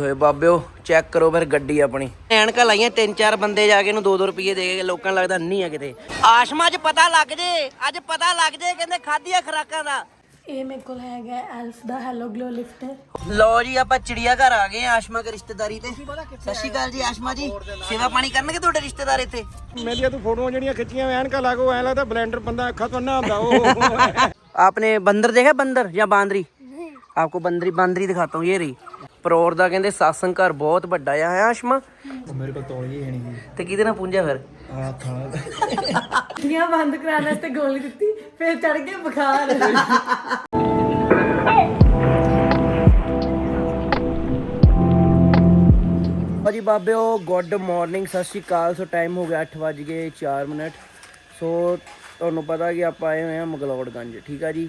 ਓਏ ਬਾਬਿਓ ਚੈੱਕ ਕਰੋ ਫਿਰ ਗੱਡੀ ਆਪਣੀ ਐਨਕਾਂ ਲਾਈਆਂ ਤਿੰਨ ਚਾਰ ਬੰਦੇ ਜਾ ਕੇ ਇਹਨੂੰ 2-2 ਰੁਪਏ ਦੇ ਕੇ ਲੋਕਾਂ ਨੂੰ ਲੱਗਦਾ ਨਹੀਂ ਆ ਕਿਤੇ ਆਸ਼ਮਾ 'ਚ ਪਤਾ ਲੱਗ ਜੇ ਅੱਜ ਪਤਾ ਲੱਗ ਜੇ ਕਹਿੰਦੇ ਖਾਧੀਆਂ ਖਰਾਕਾਂ ਦਾ ਇਹ ਮੇਰੇ ਕੋਲ ਹੈਗਾ ਐਲਫ ਦਾ ਹੈਲੋ ਗਲੋ ਲਿਫਟਰ ਲੋ ਜੀ ਆਪਾਂ ਚਿੜੀਆ ਘਰ ਆ ਗਏ ਆ ਆਸ਼ਮਾ ਕੇ ਰਿਸ਼ਤੇਦਾਰੀ ਤੇ ਸਤਿ ਸ਼੍ਰੀ ਅਕਾਲ ਜੀ ਆਸ਼ਮਾ ਜੀ ਸੇਵਾ ਪਾਣੀ ਕਰਨਗੇ ਤੁਹਾਡੇ ਰਿਸ਼ਤੇਦਾਰ ਇੱਥੇ ਮੇਰੀਆਂ ਤੂੰ ਫੋਟੋਆਂ ਜਿਹੜੀਆਂ ਖਿੱਚੀਆਂ ਐਨਕਾਂ ਲਾਗੋ ਐ ਲੱਗਦਾ ਬਲੈਂਡਰ ਬੰਦਾ ਅੱਖਾਂ ਤੋਂ ਨਾ ਹੁੰਦਾ ਉਹ आपने बंदर देखा बंदर या बांदरी आपको बंदरी बांदरी दिखाता हूँ ये रही ਪਰੌਰ ਦਾ ਕਹਿੰਦੇ ਸਾਸੰਗ ਘਰ ਬਹੁਤ ਵੱਡਾ ਆ ਹੈ ਆਸ਼ਮਾ? ਮੇਰੇ ਕੋਲ ਤੌਲੀਏ ਹੈ ਨਹੀਂ ਤੇ ਕਿਹਦੇ ਨਾਲ ਪੁੰਜਿਆ ਫਿਰ? ਆ ਥਾਂ ਦੀਆਂ ਬੰਦ ਕਰਾਉਣ ਵਾਸਤੇ ਗੋਲੀ ਦਿੱਤੀ ਫਿਰ ਚੜ ਕੇ ਬੁਖਾਰ ਭਾਜੀ ਬਾਬਿਓ ਗੁੱਡ ਮਾਰਨਿੰਗ ਸਤਿ ਸ਼੍ਰੀ ਅਕਾਲ। ਸੋ ਟਾਈਮ ਹੋ ਗਿਆ 8:04 ਮਿੰਟ। ਸੋ ਤੁਹਾਨੂੰ ਪਤਾ ਕਿ ਆਪਾਂ ਆਏ ਹੋਏ ਹਾਂ ਮਗਲੌੜਗੰਜ ਠੀਕ ਆ ਜੀ?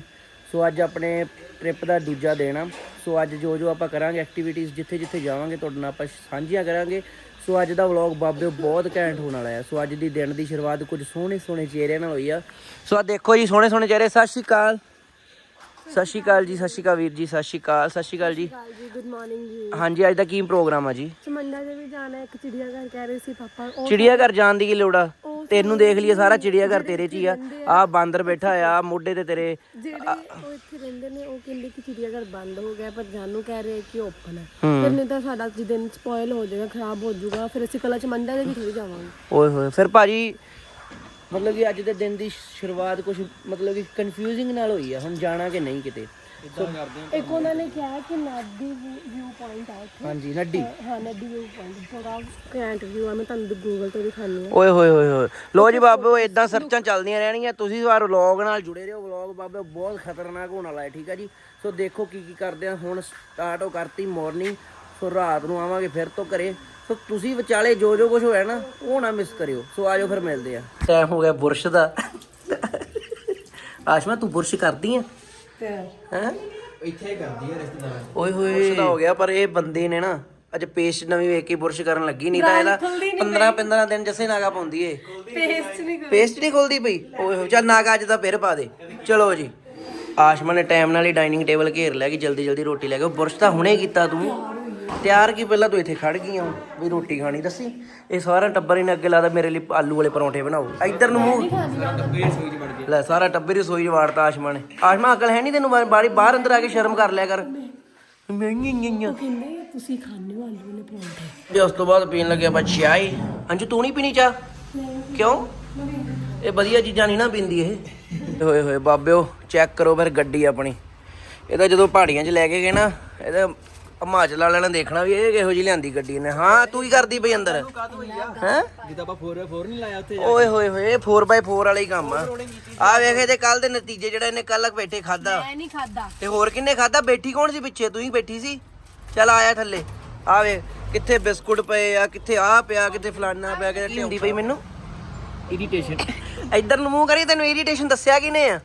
ਸੋ ਅੱਜ ਆਪਣੇ ਟ੍ਰਿਪ ਦਾ ਦੂਜਾ ਦਿਨ ਆ। ਸੋ ਅੱਜ ਜੋ ਜੋ ਆਪਾਂ ਕਰਾਂਗੇ ਐਕਟੀਵਿਟੀਜ਼ ਜਿੱਥੇ ਜਿੱਥੇ ਜਾਵਾਂਗੇ, ਤੁਹਾਡੇ ਨਾਲ ਆਪਾਂ ਸਾਂਝੀਆਂ ਕਰਾਂਗੇ। ਸੋ ਅੱਜ ਦਾ ਵਲੌਗ ਬਾਬੇ ਬਹੁਤ ਘੈਂਟ ਹੋਣ ਵਾਲਾ ਹੈ। ਸੋ ਅੱਜ ਦੀ ਦਿਨ ਦੀ ਸ਼ੁਰੂਆਤ ਕੁਝ ਸੋਹਣੇ ਸੋਹਣੇ ਚਿਹਰਿਆਂ ਨਾਲ ਹੋਈ ਆ। ਸੋ ਆ ਦੇਖੋ ਜੀ ਸੋਹਣੇ ਸੋਹਣੇ ਚਿਹਰੇ, ਸਤਿ ਸ਼੍ਰੀ ਅਕਾਲ। ਸਤਿ ਸ਼੍ਰੀ ਅਕਾਲ ਜੀ ਸਤਿ ਸ਼੍ਰੀ ਅਕਾਲ ਵੀਰ ਜੀ ਸਤਿ ਸ਼੍ਰੀ ਅਕਾਲ ਸਤਿ ਸ਼੍ਰੀ ਅਕਾਲ ਜੀ। ਜੀ ਗੁੱਡ ਮਾਰਨਿੰਗ ਜੀ। ਹਾਂਜੀ ਅੱਜ ਦਾ ਕੀ ਪ੍ਰੋਗਰਾਮ ਆ ਜੀ? ਚਮੰਡਾ ਦੇ ਵੀ ਜਾਣਾ ਹੈ, ਇੱਕ ਚਿੜੀਆ ਘਰ ਕਹਿ ਰਹੇ ਸੀ ਪਾਪਾ। ਉਹ ਚਿੜੀਆ ਘਰ ਜਾਣ ਦੀ ਕੀ ਲੋੜ ਆ? ਤੈਨੂੰ ਦੇਖ ਲਈਏ ਸਾਰਾ ਚਿੜੀਆ ਘਰ ਤੇਰੇ 'ਚ ਹੀ ਆ। ਆ। ਬਾਂਦਰ ਬੈਠਾ ਆ ਮੋਢੇ ਤੇ ਤੇਰੇ ਜਿਹੜੇ ਉਹ ਇੱਥੇ ਰਹਿੰਦੇ ਨੇ ਉਹ ਕਹਿੰਦੇ ਕਿ ਚਿੜੀਆ ਘਰ ਬੰਦ ਹੋ ਗਿਆ ਪਰ ਜਾਨੂ ਕਹਿ ਰਹੇ ਕਿ ਓਪਨ ਹੈ। ਫਿਰ ਨਹੀਂ ਤਾਂ ਸਾਡਾ ਦਿਨ ਸਪੋਇਲ ਹੋ ਜਾਏਗਾ ਖਰਾਬ ਹੋ ਜਾਊਗਾ ਫਿਰ ਅਸੀਂ ਕੱਲਾ ਚਮੰਡਾ ਦੇ ਵੀ ਥੋੜੀ ਜਾਵਾਂਗੇ। ਓਏ ਹੋਏ ਫਿਰ ਭਾਜੀ ਮਤਲਬ ਕਿ ਅੱਜ ਦੇ ਦਿਨ ਦੀ ਸ਼ੁਰੂਆਤ ਕੁਝ ਮਤਲਬ ਕਿ ਕਨਫਿਊਜ਼ਿੰਗ ਨਾਲ ਹੋਈ ਆ ਹੁਣ ਜਾਣਾ ਕਿ ਨਹੀਂ ਕਿਤੇ? ਇੱਕ ਉਹਨਾਂ ਨੇ ਕਿਹਾ ਕਿ ਨਦੀ ਵਿਊ ਪੁਆਇੰਟ ਆ ਉੱਥੇ। ਹਾਂਜੀ ਨੱਡੀ ਹਾਂ ਨਦੀ ਵਿਊ ਪੁਆਇੰਟ ਬੜਾ ਘੈਂਟ ਵਿਊ ਆ ਮੈਂ ਤੁਹਾਨੂੰ ਗੂਗਲ ਤੇ ਦਿਖਾਣੀ ਆ ਓਏ ਹੋਏ ਹੋਏ ਹੋਏ। ਲੋ ਜੀ ਬਾਬੇ ਇਦਾਂ ਸਰਚਾਂ ਚੱਲਦੀਆਂ ਰਹਿਣਗੀਆਂ ਤੁਸੀਂ ਵਾਰ ਵਲੌਗ ਨਾਲ ਜੁੜੇ ਰਹੋ। ਵਲੌਗ ਬਾਬੇ ਬਹੁਤ ਖਤਰਨਾਕ ਹੋਣ ਵਾਲਾ ਹੈ ਠੀਕ ਆ ਜੀ? ਸੋ ਦੇਖੋ ਕੀ ਕੀ ਕਰਦੇ ਆ ਹੁਣ ਸਟਾਰਟ ਹੋ ਕਰਤੀ ਮਾਰਨਿੰਗ ਸੋ ਰਾਤ ਨੂੰ ਆਵਾਂਗੇ ਫਿਰ ਤੋਂ ਘਰੇ। ਸੋ ਤੁਸੀਂ ਵਿਚਾਲੇ ਜੋ ਜੋ ਕੁਝ ਹੋਇਆ ਨਾ ਉਹ ਨਾ ਮਿਸ ਕਰਿਓ। ਸੋ ਆਜੋ ਫਿਰ ਮਿਲਦੇ ਆ। ਟਾਈਮ ਹੋ ਗਿਆ ਬੁਰਸ਼ ਦਾ। ਆਸ਼ਮਾ ਤੂੰ ਬੁਰਸ਼ ਕਰਦੀ ਆ? ਤੇ ਹੈ? ਇੱਥੇ ਕਰਦੀ ਹੈ ਰਿਸ਼ਤੇਦਾਰ। ਓਏ ਹੋਏ। ਬੁਰਸ਼ ਦਾ ਹੋ ਗਿਆ ਪਰ ਇਹ ਬੰਦੇ ਨੇ ਨਾ ਅੱਜ ਪੇਸਟ ਨਵੀਂ ਵੇਖ ਕੇ ਬੁਰਸ਼ ਕਰਨ ਲੱਗੀ ਨਹੀਂ ਤਾਂ ਇਹਦਾ 15 15 ਦਿਨ ਜੱਸੇ ਨਾਗਾ ਪਾਉਂਦੀ ਏ। ਪੇਸਟ ਨਹੀਂ ਪੇਸਟ ਨਹੀਂ ਖੁੱਲਦੀ ਪਈ? ਓਏ ਹੋਏ ਚੱਲ ਨਾਗਾ ਅੱਜ ਤਾਂ ਫਿਰ ਪਾ ਦੇ। ਚਲੋ ਜੀ। ਆਸ਼ਮਾ ਨੇ ਟਾਈਮ ਨਾਲ ਹੀ ਡਾਈਨਿੰਗ ਟੇਬਲ ਘੇਰ ਲਿਆ ਕਿ ਜਲਦੀ ਜਲਦੀ ਰੋਟੀ ਲੈ ਕੇ। ਬੁਰਸ਼ ਤਾਂ ਹੁਣੇ ਕੀਤਾ ਤੂੰ। ਤਿਆਰ ਕੀ ਪਹਿਲਾਂ ਤੂੰ ਇੱਥੇ ਖੜ ਗਈ ਆ ਵੀ ਰੋਟੀ ਖਾਣੀ ਦੱਸੀ? ਇਹ ਸਾਰਾ ਟੱਬਰ ਹੀ ਨੇ ਅੱਗੇ ਲਾਦਾ ਮੇਰੇ ਲਈ ਆਲੂ ਵਾਲੇ ਪਰੌਂਠੇ ਬਣਾਓ। ਇੱਧਰ ਨੂੰ ਮੂੰਹ। ਲੈ ਸਾਰਾ ਟੱਬਰ ਹੀ ਸੋਈ ਵਾੜਤਾ ਆਸ਼ਮਾ ਨੇ। ਆਸ਼ਮਾ ਅਕਲ ਹੈ ਨਹੀਂ ਤੈਨੂੰ ਬਾਰੀ ਬਾਹਰ ਅੰਦਰ ਆ ਕੇ ਸ਼ਰਮ ਕਰ ਲਿਆ ਕਰ। ਮੈਂ ਕਹਿੰਦੇ ਤੁਸੀਂ ਖਾਣੇ ਹੋ ਆਲੂ ਵਾਲੇ ਪਰੌਂਠੇ। ਤੇ ਉਸ ਤੋਂ ਬਾਅਦ ਪੀਣ ਲੱਗੇ ਆਪਾਂ ਚਾਹ ਅੰਜੂ ਤੂੰ ਨਹੀਂ ਪੀਣੀ ਚਾਹ? ਕਿਉਂ? ਇਹ ਵਧੀਆ ਚੀਜ਼ਾਂ ਨਹੀਂ ਨਾ ਪੀਂਦੀ ਇਹ। ਹੋਏ ਹੋਏ ਬਾਬਿਓ ਚੈੱਕ ਕਰੋ ਫਿਰ ਗੱਡੀ ਆਪਣੀ। ਇਹਦਾ ਜਦੋਂ ਪਹਾੜੀਆਂ 'ਚ ਲੈ ਕੇ ਗਏ ਨਾ ਇਹਦਾ ਹਿਮਾਚਲ ਵਾਲਿਆਂ ਨੇ ਦੇਖਣਾ ਵੀ ਇਹ ਕਿਹੋ ਜਿਹੀ ਲਿਆਂਦੀ ਗੱਡੀ ਨੇ। ਹਾਂ ਤੂੰ ਕੀ ਕਰਦੀ ਪਈ ਅੰਦਰ? ਹੈ? ਜਿੱਦਾਂ ਆਪਾਂ 4x4 ਨਹੀਂ ਲਾਇਆ ਉੱਥੇ ਓਏ ਹੋਏ ਹੋਏ ਇਹ 4x4 ਵਾਲਾ ਹੀ ਕੰਮ ਆ। ਆ ਵੇਖ ਇਹਦੇ ਕੱਲ ਦੇ ਨਤੀਜੇ ਜਿਹੜਾ ਇਹਨੇ ਕੱਲ ਬੈਠੇ ਖਾਦਾ ਮੈਂ ਨਹੀਂ ਖਾਦਾ ਤੇ ਹੋਰ ਕਿੰਨੇ ਖਾਦਾ ਬੈਠੀ ਕੌਣ ਸੀ ਪਿੱਛੇ? ਤੂੰ ਹੀ ਬੈਠੀ ਸੀ। ਚੱਲ ਆਇਆ ਥੱਲੇ। ਆ ਵੇ ਕਿੱਥੇ ਬਿਸਕੁਟ ਪਏ ਆ ਕਿੱਥੇ ਆ ਪਿਆ ਕਿੱਥੇ ਫਲਾਨਾ ਪਿਆ ਕਿੱਥੇ ਹੁੰਦੀ ਪਈ ਮੈਨੂੰ। ਇਰੀਟੇਸ਼ਨ ਇੱਧਰ ਨੂੰ ਮੂੰਹ ਕਰੀ ਤੈਨੂੰ ਇਰੀਟੇਸ਼ਨ ਦੱਸਿਆ ਕਿਨੇ ਆ?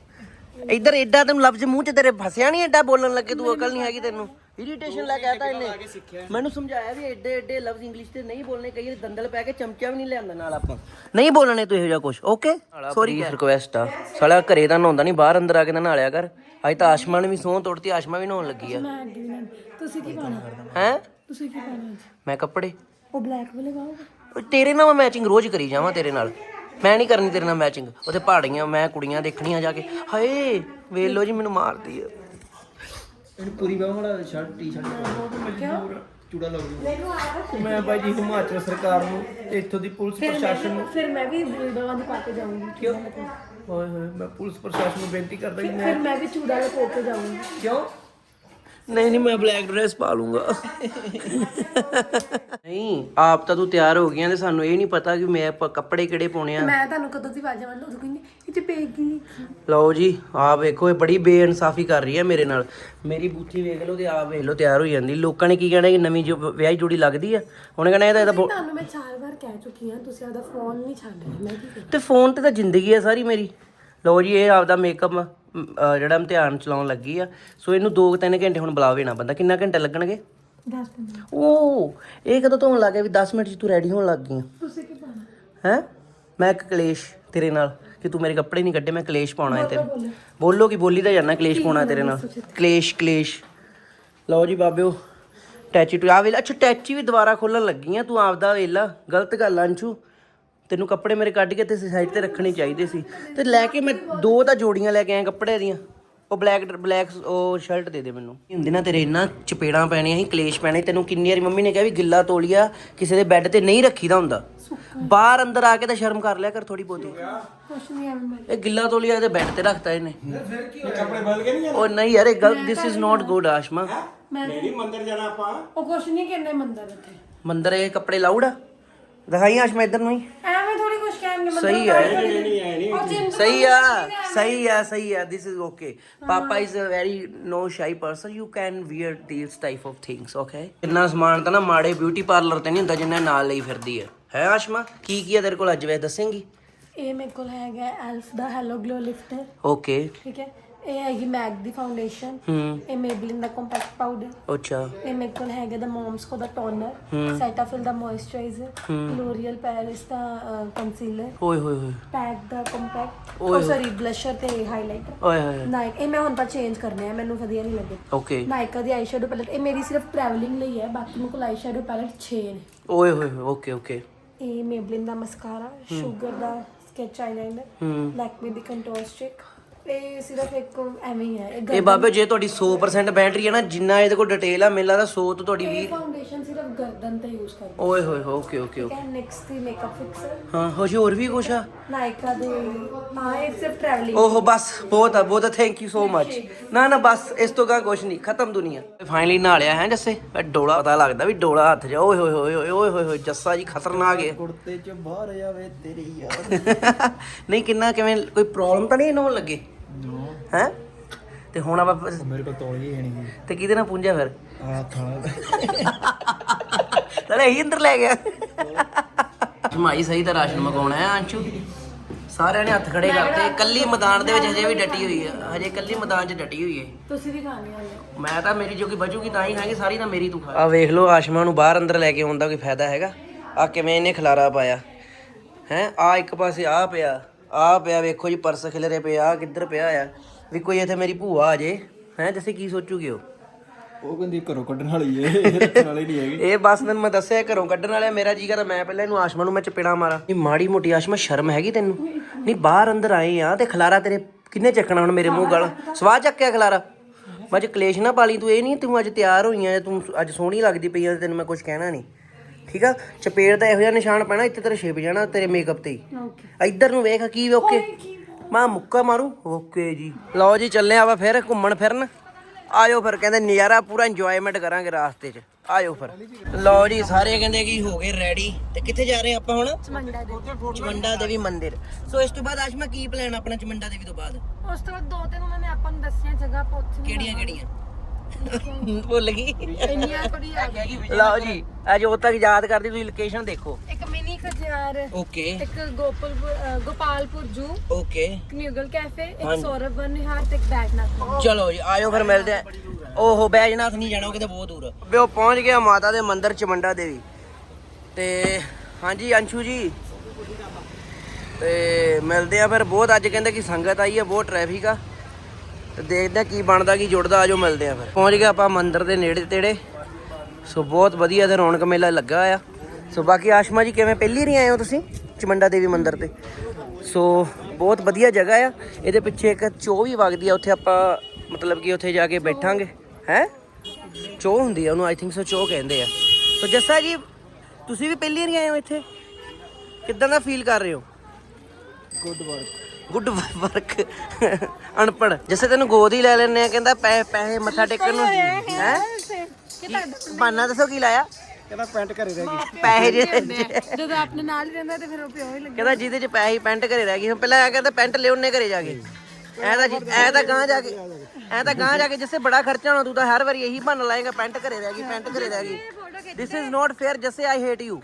ਇੱਧਰ ਐਡਾ ਤੈਨੂੰ ਲਫ਼ਜ਼ ਮੂੰਹ 'ਚ ਤੇਰੇ ਫਸਿਆ ਨਹੀਂ ਐਡਾ ਬੋਲਣ ਲੱਗੇ ਤੂੰ ਅਕਲ ਨਹੀਂ ਹੈਗੀ ਤੈਨੂੰ। ਇਰੀਟੇਸ਼ਨ ਲੈ ਕੇ ਆਤਾ ਇਹਨੇ। ਮੈਨੂੰ ਸਮਝਾਇਆ ਵੀ ਐਡੇ ਐਡੇ ਲਫ਼ਜ਼ ਇੰਗਲਿਸ਼ ਤੇ ਨਹੀਂ ਬੋਲਣੇ ਕਈ ਵਾਰੀ ਦੰਦਲ ਪੈ ਕੇ ਚਮਚਾ ਵੀ ਨਹੀਂ ਲਿਆਂਦਾ ਨਾਲ ਆਪਾਂ। ਨਹੀਂ ਬੋਲਣੇ ਤੂੰ ਇਹੋ ਜਿਹਾ ਕੁਝ ਓਕੇ ਸੌਰੀ ਰਿਕੁਐਸਟ ਆ। ਸਾਲਾ ਘਰੇ ਤਾਂ ਨਹਾਉਂਦਾ ਨਹੀਂ ਬਾਹਰ ਅੰਦਰ ਆ ਕੇ ਤਾਂ ਨਹਾਲਿਆ ਕਰ। ਅੱਜ ਤਾਂ ਆਸ਼ਮਾ ਨੇ ਵੀ ਸੌਂ ਤੋੜਤੀ ਆਸ਼ਮਾ ਵੀ ਨਹਾਉਣ ਲੱਗੀ ਆ। ਤੁਸੀਂ ਕੀ ਪਾਣਾ ਹੈ? ਤੁਸੀਂ ਕੀ ਪਾਣਾ ਮੈਂ ਕੱਪੜੇ। ਉਹ ਬਲੈਕ ਵਾਲੇ ਪਾਓਗੇ ਓਏ ਤੇਰੇ ਨਾਲ ਮੈਂ ਮੈਚਿੰਗ ਰੋਜ਼ ਕਰੀ ਜਾਵਾਂ ਤੇਰੇ ਨਾਲ। ਮੈਂ ਨਹੀਂ ਕਰਨੀ ਤੇਰੇ ਨਾਲ ਮੈਚਿੰਗ ਉੱਥੇ ਪਹਾੜੀਆਂ ਮੈਂ ਕੁੜੀਆਂ ਦੇਖਣੀਆਂ ਜਾ ਕੇ। ਹਾਏ ਵੇਖ ਲੋ ਜੀ ਮੈਨੂੰ ਮਾਰਦੀ ਆ। ਇਹਨੂੰ ਪੂਰੀ ਬਾਹ ਵਾਲਾ ਸ਼ਰਟ ਟੀ-ਸ਼ਰਟ ਚੂੜਾ ਲੱਗ ਜੂ ਮੈਂ ਬਾਈ ਜੀ ਹਿਮਾਚਲ ਸਰਕਾਰ ਨੂੰ ਤੇ ਇੱਥੋਂ ਦੀ ਪੁਲਿਸ ਪ੍ਰਸ਼ਾਸਨ ਨੂੰ ਫਿਰ ਮੈਂ ਵੀ ਬੁਲਡੋਗਾਂ ਦੀ ਪਾ ਕੇ ਜਾਊਂਗੀ। ਕਿਉਂ? ਹੋਏ ਹੋਏ ਮੈਂ ਪੁਲਿਸ ਪ੍ਰਸ਼ਾਸਨ ਨੂੰ ਬੇਨਤੀ ਕਰਦਾ ਕਿ ਮੈਂ ਫਿਰ ਮੈਂ ਵੀ ਚੂੜਾ ਲਪੋ ਕੇ ਜਾਊਂਗੀ। ਕਿਉਂ? ਨਹੀਂ ਨਹੀਂ ਮੈਂ ਬਲੈਕ ਡਰੈਸ ਪਾ ਲੂੰਗਾ। ਨਹੀਂ ਆਪ ਤਾਂ ਤੂੰ ਤਿਆਰ ਹੋ ਗਈਆਂ ਤੇ ਸਾਨੂੰ ਇਹ ਨਹੀਂ ਪਤਾ ਕਿ ਮੈਂ ਕੱਪੜੇ ਕਿਹੜੇ ਪਾਉਣੇ ਆ। ਮੈਂ ਤੁਹਾਨੂੰ ਕਦੋਂ ਦੀ ਆਵਾਜ਼ਾਂ ਵੱਲ ਉਦੋਂ ਕਹਿੰਦੀ ਇਹ ਤੇ ਪੇਗੀ ਨਹੀਂ। ਲਓ ਜੀ ਆਪ ਵੇਖੋ ਇਹ ਬੜੀ ਬੇਇਨਸਾਫੀ ਕਰ ਰਹੀ ਹੈ ਮੇਰੇ ਨਾਲ। ਮੇਰੀ ਬੂਥੀ ਵੇਖ ਲਓ ਤੇ ਆਪ ਵੇਖ ਲਓ ਤਿਆਰ ਹੋਈ ਜਾਂਦੀ। ਲੋਕਾਂ ਨੇ ਕੀ ਕਹਿਣਾ ਕਿ ਨਵੀਂ ਜੋ ਵਿਆਹੀ ਜੋੜੀ ਲੱਗਦੀ ਆ? ਉਹਨੇ ਕਹਿਣਾ ਇਹਦਾ ਇਹਦਾ ਬੋ- ਤੁਹਾਨੂੰ ਮੈਂ ਚਾਰ ਵਾਰ ਕਹਿ ਚੁੱਕੀ ਹਾਂ ਤੁਸੀਂ ਆਪਦਾ ਫੋਨ ਨਹੀਂ ਛੱਡਣਾ ਮੈਂ ਕੀ ਕਰਾਂ? ਤੇ ਫੋਨ ਤੇ ਤਾਂ ਜ਼ਿੰਦਗੀ ਹੈ ਸਾਰੀ ਮੇਰੀ। ਲਓ ਜੀ ਇਹ ਆਪਦਾ ਮੇਕਅਪ ਜਿਹੜਾ ਇਮਤਿਹਾਨ ਚਲਾਉਣ ਲੱਗੀ ਆ। ਸੋ ਇਹਨੂੰ 2-3 ਘੰਟੇ ਹੁਣ ਬੁਲਾਵੇ ਨਾ ਬੰਦਾ। ਕਿੰਨਾ ਘੰਟੇ ਲੱਗਣਗੇ? 10 ਮਿੰਟ। ਓ ਇਹ ਕਦੋਂ ਤੋਂ ਹੋਣ ਲੱਗ ਗਿਆ ਵੀ 10 ਮਿੰਟ 'ਚ ਤੂੰ ਰੈਡੀ ਹੋਣ ਲੱਗ ਗਈ ਤੁਸੀਂ ਕੀ ਪਾਣਾ ਹੈ? ਮੈਂ ਇੱਕ ਕਲੇਸ਼ ਤੇਰੇ ਨਾਲ ਕਿ ਤੂੰ ਮੇਰੇ ਕੱਪੜੇ ਨਹੀਂ ਕੱਢੇ ਮੈਂ ਕਲੇਸ਼ ਪਾਉਣਾ ਹੈ ਤੇਰੇ ਬੋਲੋ। ਕਿ ਬੋਲੀ ਤਾਂ ਜਾਣਾ ਕਲੇਸ਼ ਪਾਉਣਾ ਤੇਰੇ ਨਾਲ। ਕਲੇਸ਼ ਕਲੇਸ਼। ਲਓ ਜੀ ਬਾਬਿਓ ਟੈਚੀ ਟੂ ਆ ਵੇਲਾ ਅੱਛਾ ਟੈਚੀ ਵੀ ਦੁਬਾਰਾ ਖੋਲਣ ਲੱਗੀ ਆ ਤੂੰ ਆਪਦਾ ਵੇਲਾ ਗਲਤ ਗੱਲ ਆ ਅੰਸ਼ੂ। ਤੈਨੂੰ ਕੱਪੜੇ ਮੇਰੇ ਕੱਢ ਕੇ ਤੇ ਸਾਈਡ ਤੇ ਰੱਖਣੇ ਚਾਹੀਦੇ ਸੀ। ਤੇ ਲੈ ਕੇ ਮੈਂ ਦੋ ਤਾਂ ਜੋੜੀਆਂ ਲੈ ਕੇ ਆਇਆ ਕੱਪੜੇ ਦੀਆਂ। ਉਹ ਬਲੈਕ ਬਲੈਕ ਉਹ ਸ਼ਰਟ ਦੇ ਦੇ ਮੈਨੂੰ। ਹੁੰਦੀ ਨਾ ਤੇਰੇ ਇੰਨਾ ਚਪੇੜਾਂ ਪੈਣੀਆਂ ਸੀ ਕਲੇਸ਼ ਪੈਣੇ ਤੈਨੂੰ ਕਿੰਨੀ ਵਾਰੀ ਮੰਮੀ ਨੇ ਕਿਹਾ ਵੀ ਗਿੱਲਾ ਤੋਲੀਆ ਕਿਸੇ ਦੇ ਬੈੱਡ ਤੇ ਨਹੀਂ ਰੱਖੀਦਾ ਹੁੰਦਾ। ਬਾਹਰ ਅੰਦਰ ਆ ਕੇ ਤਾਂ ਸ਼ਰਮ ਕਰ ਲਿਆ ਕਰ ਥੋੜੀ ਬਹੁਤੀ। ਕੁਛ ਨਹੀਂ ਐਵੇਂ ਮੈਂ ਇਹ ਗਿੱਲਾ ਤੋਲੀਆ ਇਹਦੇ ਬੈੱਡ ਤੇ ਰੱਖਤਾ ਇਹਨੇ। ਕੱਪੜੇ ਬਦਲ ਕੇ ਨਹੀਂ ਉਹ ਨਹੀਂ ਯਾਰ ਇਹ ਗਲਤ ਦਿਸ ਇਜ਼ ਨਾਟ ਗੁੱਡ ਆਸ਼ਮਾ। ਮੈਂ ਨਹੀਂ ਮੰਦਰ ਜਾਣਾ ਆਪਾਂ। ਉਹ ਕੁਛ ਨਹੀਂ ਕਰਨਾ ਮੰਦਰ ਇੱਥੇ। ਮੰਦਰ ਇਹ ਕੱਪੜੇ ਲਾਊੜਾ ਦਿਖਾਈ ਆਸ਼ਮਾ ਇੱਧਰ ਨੂੰ ਹੀ। ਐਵੇਂ ਥੋੜੀ ਕੁਛ ਕਹਿਣਗੇ ਮੰਦਰ ਸਹੀ ਹੈ ਨਹੀਂ ਐ ਨਹੀਂ ਉਹ ਜਿੰਦ ਸਹੀ ਆ ਸਹੀ ਆ ਸਹੀ ਆ this is okay. papa is a very no shy person. You can wear these type of things okay? ਇੰਨਾ ਸਮਾਨ ਤਾਂ ਨਾ ਮਾੜੇ ਬਿਊਟੀ ਪਾਰਲਰ ਤੇ ਨਹੀਂ ਹੁੰਦਾ ਜਿੰਨਾ ਨਾਲ ਲਈ ਫਿਰਦੀ ਹੈ ਹੈ ਆਸ਼ਮਾ? ਕੀ ਕੀ ਆ ਤੇਰੇ ਕੋਲ ਅੱਜ ਵੇ? ਦੱਸੇਂਗੀ? ਇਹ ਮੇਰੇ ਕੋਲ ਹੈਗਾ ਐਲਫ ਦਾ ਹੈਲੋ ਗਲੋ ਲਿਫਟਰ ਓਕੇ ਠੀਕ ਹੈ? ਇਹ ਹੈਗੀ ਮੈਕ ਦੀ ਫਾਊਂਡੇਸ਼ਨ ਹੂੰ। ਇਹ ਮੇਬਲਿਨ ਦਾ ਕੰਪੈਕਟ ਪਾਊਡਰ ਅੱਛਾ। ਇਹ ਮੇਰੇ ਕੋਲ ਹੈਗਾ ਦਾ ਮॉम्स ਕੋ ਦਾ ਟੋਨਰ ਸੈਟਾਫਿਲ ਦਾ ਮੋਇਸਚਰਾਈਜ਼ਰ ਲੋਰੀਅਲ ਪੈਰਿਸ ਦਾ ਕੰਸੀਲਰ ਓਏ ਹੋਏ ਹੋਏ। ਪੈਕ ਦਾ ਕੰਪੈਕਟ ਓਏ ਸੌਰੀ ਬਲਸ਼ਰ ਤੇ ਹਾਈਲਾਈਟਰ ਓਏ ਹੋਏ। ਨਾਈਕ ਇਹ ਮੈਂ ਹੁਣ ਤਾਂ ਚੇਂਜ ਕਰਨੇ ਆ ਮੈਨੂੰ ਵਧੀਆ ਨਹੀਂ ਲੱਗੇ। ਓਕੇ ਨਾਇਕਾ ਦੀ ਆਈਸ਼ੈਡੋ ਪੈਲਟ ਇਹ ਮੇਰੀ ਸਿਰਫ ਟਰੈਵਲਿੰਗ ਲਈ ਹੈ ਬਾਕੀ ਮੇਰੇ ਕੋਲ ਆਈਸ਼ੈਡੋ ਪੈਲਟ 6 ਨੇ। ਓਏ ਹੋਏ ਹੋਏ ਓਕੇ ਓਕੇ ਇਹ ਮੇਬਲਿਨ ਦਾ ਮਸਕਾਰਾ ਸ਼ੂਗਰ ਦਾ ਸਕੈਚ ਆਈਲਾਈਨਰ ਲੈਕਮੇ ਦੀ ਕੰਟੂਰ ਸਟਿਕ ਇਹ ਸਿਰਫ ਇੱਕ ਐਵੇਂ ਹੀ ਹੈ ਇਹ ਇਹ ਬਾਬੇ ਜੇ ਤੁਹਾਡੀ 100% ਬੈਟਰੀ ਹੈ ਨਾ ਜਿੰਨਾ ਇਹਦੇ ਕੋਲ ਡਿਟੇਲ ਆ ਮੈਨੂੰ ਲੱਗਦਾ 100 ਤੋਂ ਤੁਹਾਡੀ 20 ਫਾਊਂਡੇਸ਼ਨ ਸਿਰਫ ਗਰਦਨ ਤੇ ਯੂਜ਼ ਕਰਦੇ ਓਏ ਹੋਏ ਹੋਏ ਓਕੇ ਓਕੇ ਓਕੇ ਹੈ ਨੈਕਸਟ ਦੀ ਮੇਕਅਪ ਫਿਕਸਰ ਹਾਂ ਹੋ ਹੋਰ ਵੀ ਕੁਛ ਆ? ਨਾਇਕਾ ਦੇ ਹਾਂ ਇਹ ਸਿਰਫ ਟਰੈਵਲਿੰਗ ਓਹੋ ਬਸ ਬਹੁਤ ਆ ਬਹੁਤ ਆ ਥੈਂਕ ਯੂ ਸੋ ਮਚ ਨਾ ਨਾ ਬਸ ਇਸ ਤੋਂ ਗਾ ਕੁਛ ਨਹੀਂ ਖਤਮ ਦੁਨੀਆ। ਫਾਈਨਲੀ ਨਹਾ ਲਿਆ ਹੈ ਜੱਸੇ ਇਹ ਡੋਲਾ ਪਤਾ ਲੱਗਦਾ ਵੀ ਡੋਲਾ ਹੱਥ ਜਾ ਓਏ ਹੋਏ ਹੋਏ ਹੋਏ ਓਏ ਹੋਏ ਹੋਏ ਜੱਸਾ ਜੀ ਖਤਰਨਾਕ ਹੈ। ਕੁੜਤੇ ਚ ਬਾਹਰ ਜਾਵੇ ਤੇਰੀ ਯਾਰ। ਨਹੀਂ ਕਿੰਨਾ ਕਿਵੇਂ ਕੋਈ ਪ੍ਰੋਬਲਮ ਤਾਂ ਨਹੀਂ ਇਹਨੂੰ ਲੱਗੇ? ਹੈ? ਤੇ ਹੁਣ ਆਪਾਂ ਮੇਰੇ ਕੋਲ ਤੋਲੀ ਹੈ ਨਹੀਂ ਤੇ ਕਿਹਦੇ ਨਾਲ ਪੁੰਜਿਆ ਫਿਰ? ਆ ਥਾਂ। ਇਹੀ ਅੰਦਰ ਲੈ ਗਿਆ। ਜਮਾਈ ਸਹੀ ਤਾਂ ਰਾਸ਼ਨ ਮਗਾਉਣਾ ਹੈ ਅੰਸ਼ੂ। ਸਾਰਿਆਂ ਨੇ ਹੱਥ ਖੜੇ ਕਰਤੇ। ਕੱਲੀ ਮੈਦਾਨ ਦੇ ਵਿੱਚ ਹਜੇ ਵੀ ਡਟੀ ਹੋਈ ਹੈ ਹਜੇ ਕੱਲੀ ਮੈਦਾਨ 'ਚ ਡਟੀ ਹੋਈ ਹੈ। ਤੁਸੀਂ ਵੀ ਖਾਣੀ ਹੈ ਮੈਂ ਤਾਂ ਮੇਰੀ ਜੋ ਕਿ ਬਚੂਗੀ ਤਾਂ ਹੀ ਖਾਂਗੇ ਸਾਰੀ ਤਾਂ ਮੇਰੀ ਤੂੰ ਖਾ। ਆ ਵੇਖ ਲਓ ਆਸ਼ਮਾ ਨੂੰ ਬਾਹਰ ਅੰਦਰ ਲੈ ਕੇ ਆਉਣ ਦਾ ਕੋਈ ਫਾਇਦਾ ਹੈਗਾ? ਆ ਕਿਵੇਂ ਇਹਨੇ ਖਲਾਰਾ ਪਾਇਆ? ਹੈ? ਆ ਇੱਕ ਪਾਸੇ ਆ ਪਿਆ। ਆ ਪਿਆ ਵੇਖੋ ਜੀ ਪਰਸ ਖਿਲਰੇ ਪਿਆ ਕਿੱਧਰ ਪਿਆ ਆ? ਵੀ ਕੋਈ ਇੱਥੇ ਮੇਰੀ ਭੂਆ ਆ ਜੇ ਹੈ ਜੈਸੇ ਕੀ ਸੋਚੂਗੇ ਉਹ? ਉਹ ਕਹਿੰਦੀ ਘਰੋਂ ਕੱਢਣ ਵਾਲੀ ਏ ਰੱਖਣ ਵਾਲੀ ਨਹੀਂ ਹੈਗੀ। ਇਹ ਬਸ ਮੈਂ ਦੱਸਿਆ ਘਰੋਂ ਕੱਢਣ ਵਾਲਿਆ ਮੇਰਾ ਜੀ ਕਰਦਾ ਮੈਂ ਪਹਿਲਾਂ ਇਹਨੂੰ ਆਸ਼ਮਾ ਨੂੰ ਮੈਂ ਚਪੇੜਾ ਮਾਰਾਂ। ਨਹੀਂ ਮਾੜੀ ਮੋਟੀ ਆਸ਼ਮਾ ਸ਼ਰਮ ਹੈਗੀ ਤੈਨੂੰ? ਨਹੀਂ ਬਾਹਰ ਅੰਦਰ ਆਏ ਆ ਤੇ ਖਲਾਰਾ ਤੇਰੇ ਕਿੰਨੇ ਚੱਕਣਾ ਹੁਣ ਮੇਰੇ ਮੂੰਹ ਗਲ? ਸਵਾਹ ਚੱਕਿਆ ਖਲਾਰਾ? ਮੈਂ ਅੱਜ ਕਲੇਸ਼ ਨਾ ਪਾਲੀ ਤੂੰ ਇਹ ਨਹੀਂ ਤੂੰ ਅੱਜ ਤਿਆਰ ਹੋਈ ਆ ਤੂੰ ਅੱਜ ਸੋਹਣੀ ਲੱਗਦੀ ਪਈ ਆ ਤੈਨੂੰ ਮੈਂ ਕੁਝ ਕਹਿਣਾ ਨਹੀਂ ਠੀਕ ਆ? ਚਪੇੜ ਦਾ ਇਹੋ ਜਿਹਾ ਨਿਸ਼ਾਨ ਪੈਣਾ ਇੱਥੇ ਤੇਰੇ ਛਿਪ ਜਾਣਾ ਤੇਰੇ ਮੇਕਅਪ ਤੇ ਹੀ। ਓਕੇ ਇੱਧਰ ਨੂੰ ਵੇਖ ਕੀ ਓਕੇ। ਮੈਂ ਮੁੱਕਾ ਮਾਰੂ। ਓਕੇ ਜੀ। ਲਓ ਜੀ ਚੱਲੇ ਆਪਾਂ ਫਿਰ ਘੁੰਮਣ ਫਿਰਨ। ਆਜੋ ਫਿਰ ਕਹਿੰਦੇ ਨਜ਼ਾਰਾ ਪੂਰਾ ਇੰਜੋਇਮੈਂਟ ਕਰਾਂਗੇ ਰਾਸਤੇ 'ਚ। ਆਜੋ ਫਿਰ। ਲਓ ਜੀ ਸਾਰੇ ਕਹਿੰਦੇ ਕਿ ਹੋ ਗਏ ਰੈਡੀ ਤੇ ਕਿੱਥੇ ਜਾ ਰਹੇ ਆਪਾਂ ਹੁਣ? ਚਮੰਡਾ ਦੇ ਚਮੰਡਾ ਦੇਵੀ ਮੰਦਿਰ। ਸੋ ਇਸ ਤੋਂ ਬਾਅਦ ਆਸ਼ਮਾ ਕੀ ਪਲਾਨ ਆਪਣਾ ਚਮੰਡਾ ਦੇਵੀ ਤੋਂ ਬਾਅਦ? ਉਸ ਤੋਂ ਬਾਅਦ ਦੋ ਤਿੰਨ ਉਹਨਾਂ ਨੇ ਆਪਾਂ ਨੂੰ ਦੱਸਿਆ ਜਗ੍ਹਾ ਆਪਾਂ ਉੱਥੇ ਕਿਹੜੀਆਂ ਕਿਹੜੀਆਂ? ਭੁੱਲ ਗਈ। ਇੰਨੀਆਂ ਥੋੜੀ ਆ ਗਈ ਲਓ ਜੀ ਅੱਜ ਉਦੋਂ ਤੱਕ ਯਾਦ ਕਰਦੀ ਤੁਸੀਂ ਲੋਕੇਸ਼ਨ ਦੇਖੋ। ਇੱਕ ਮਿਨੀ ਖਜਿਆਰ ਓਕੇ। ਇੱਕ ਗੋਪਲਪੁਰ ਗੋਪਾਲਪੁਰ ਜੂ ਓਕੇ। ਕਨਿਊਗਲ ਕੈਫੇ ਇੱਕ ਸੌਰਵ ਵਨਿਹਾਰ ਤੇ ਇੱਕ ਬੈਠਨਾ ਚਲੋ ਜੀ ਆਇਓ ਫਿਰ ਮਿਲਦੇ ਆ। ਓਹੋ ਬੈਜਨਾਥ ਨਹੀਂ ਜਾਣਾ ਉਹ ਕਿਤੇ ਬਹੁਤ ਦੂਰ ਵੀ ਉਹ ਪਹੁੰਚ ਗਿਆ ਮਾਤਾ ਦੇ ਮੰਦਿਰ ਚਮੰਡਾ ਦੇਵੀ। ਤੇ ਹਾਂਜੀ ਅੰਸ਼ੂ ਜੀ। ਤੇ ਮਿਲਦੇ ਆ ਫਿਰ ਬਹੁਤ ਅੱਜ ਕਹਿੰਦੇ ਕਿ ਸੰਗਤ ਆਈ ਆ ਬਹੁਤ ਟ੍ਰੈਫਿਕ ਆ। ਤੇ ਦੇਖਦੇ ਆ ਕੀ ਬਣਦਾ, ਕੀ ਜੁੜਦਾ, ਆਜੋ ਮਿਲਦੇ ਆ ਫਿਰ। ਪਹੁੰਚ ਗਏ ਆਪਾਂ ਮੰਦਿਰ ਦੇ ਨੇੜੇ ਤੇੜੇ। ਸੋ ਬਹੁਤ ਵਧੀਆ ਤੇ ਰੌਣਕ ਮੇਲਾ ਲੱਗਾ ਆ। ਸੋ ਬਾਕੀ ਆਸ਼ਮਾ ਜੀ, ਕਿਵੇਂ ਪਹਿਲੀ ਨਹੀਂ ਆਏ ਹੋ ਤੁਸੀਂ ਚਮੰਡਾ ਦੇਵੀ ਮੰਦਿਰ ਤੇ? ਸੋ ਬਹੁਤ ਵਧੀਆ ਜਗ੍ਹਾ ਆ। ਇਹਦੇ ਪਿੱਛੇ ਇੱਕ ਚੋਹ ਵੀ ਵਗਦੀ ਆ, ਉੱਥੇ ਆਪਾਂ ਮਤਲਬ ਕਿ ਉੱਥੇ ਜਾ ਕੇ ਬੈਠਾਂਗੇ। ਹੈ? ਚੋਹ ਹੁੰਦੀ ਆ ਉਹਨੂੰ ਆਈ ਥਿੰਕ ਸੋ ਚੋ ਕਹਿੰਦੇ ਆ। ਸੋ ਜੱਸਾ ਜੀ, ਤੁਸੀਂ ਵੀ ਪਹਿਲੀ ਨਹੀਂ ਆਏ ਹੋ ਇੱਥੇ? ਕਿੱਦਾਂ ਦਾ ਫੀਲ ਕਰ ਰਹੇ ਹੋ? ਗੁੱਡ ਵਰਕ ਗੁੱਡ ਵਰਕ ਅਨਪੜ ਜਿਵੇਂ ਤੈਨੂੰ ਗੋਦ ਹੀ ਲੈ ਲੈਣੇ ਆ ਕਹਿੰਦਾ ਪੈਸੇ ਪੈਸੇ ਮੱਥਾ ਟੇਕਣ ਨੂੰ। ਹੈ? ਬਾਨਾ ਦੱਸੋ ਕੀ ਲਾਇਆ? ਕਹਿੰਦਾ ਪੈਂਟ ਘਰੇ ਰਹਿ ਗਈ। ਪੈਸੇ ਜਦੋਂ ਆਪਣੇ ਨਾਲ ਹੀ ਰਹਿੰਦਾ ਤੇ ਫਿਰ ਉਹ ਪਿਓ ਹੀ ਲੱਗਦਾ। ਕਹਿੰਦਾ ਜਿਹਦੇ ਚ ਪੈਸੇ ਪੈਂਟ ਘਰੇ ਰਹਿ ਗਈ। ਹੁਣ ਪਹਿਲਾਂ ਆ ਕਹਿੰਦਾ ਪੈਂਟ ਲਿਓਨੇ ਘਰੇ ਜਾ ਕੇ। ਐ ਤਾਂ ਜੀ- ਐ ਤਾਂ ਗਾਂ ਜਾ ਕੇ ਐ ਤਾਂ ਗਾਂ ਜਾ ਕੇ ਜਿਸੇ ਬੜਾ ਖਰਚਾ ਹੋਣਾ ਤੂੰ ਤਾਂ ਹਰ ਵਾਰੀ ਇਹੀ ਬਹਾਨਾ ਲਾਏਗਾ ਪੈਂਟ ਘਰੇ ਰਹਿ ਗਈ ਪੈਂਟ ਘਰੇ ਰਹਿ ਗਈ। ਦਿਸ ਇਜ਼ ਨਾਟ ਫੇਅਰ ਜਸੇ ਆਈ ਹੇਟ ਯੂ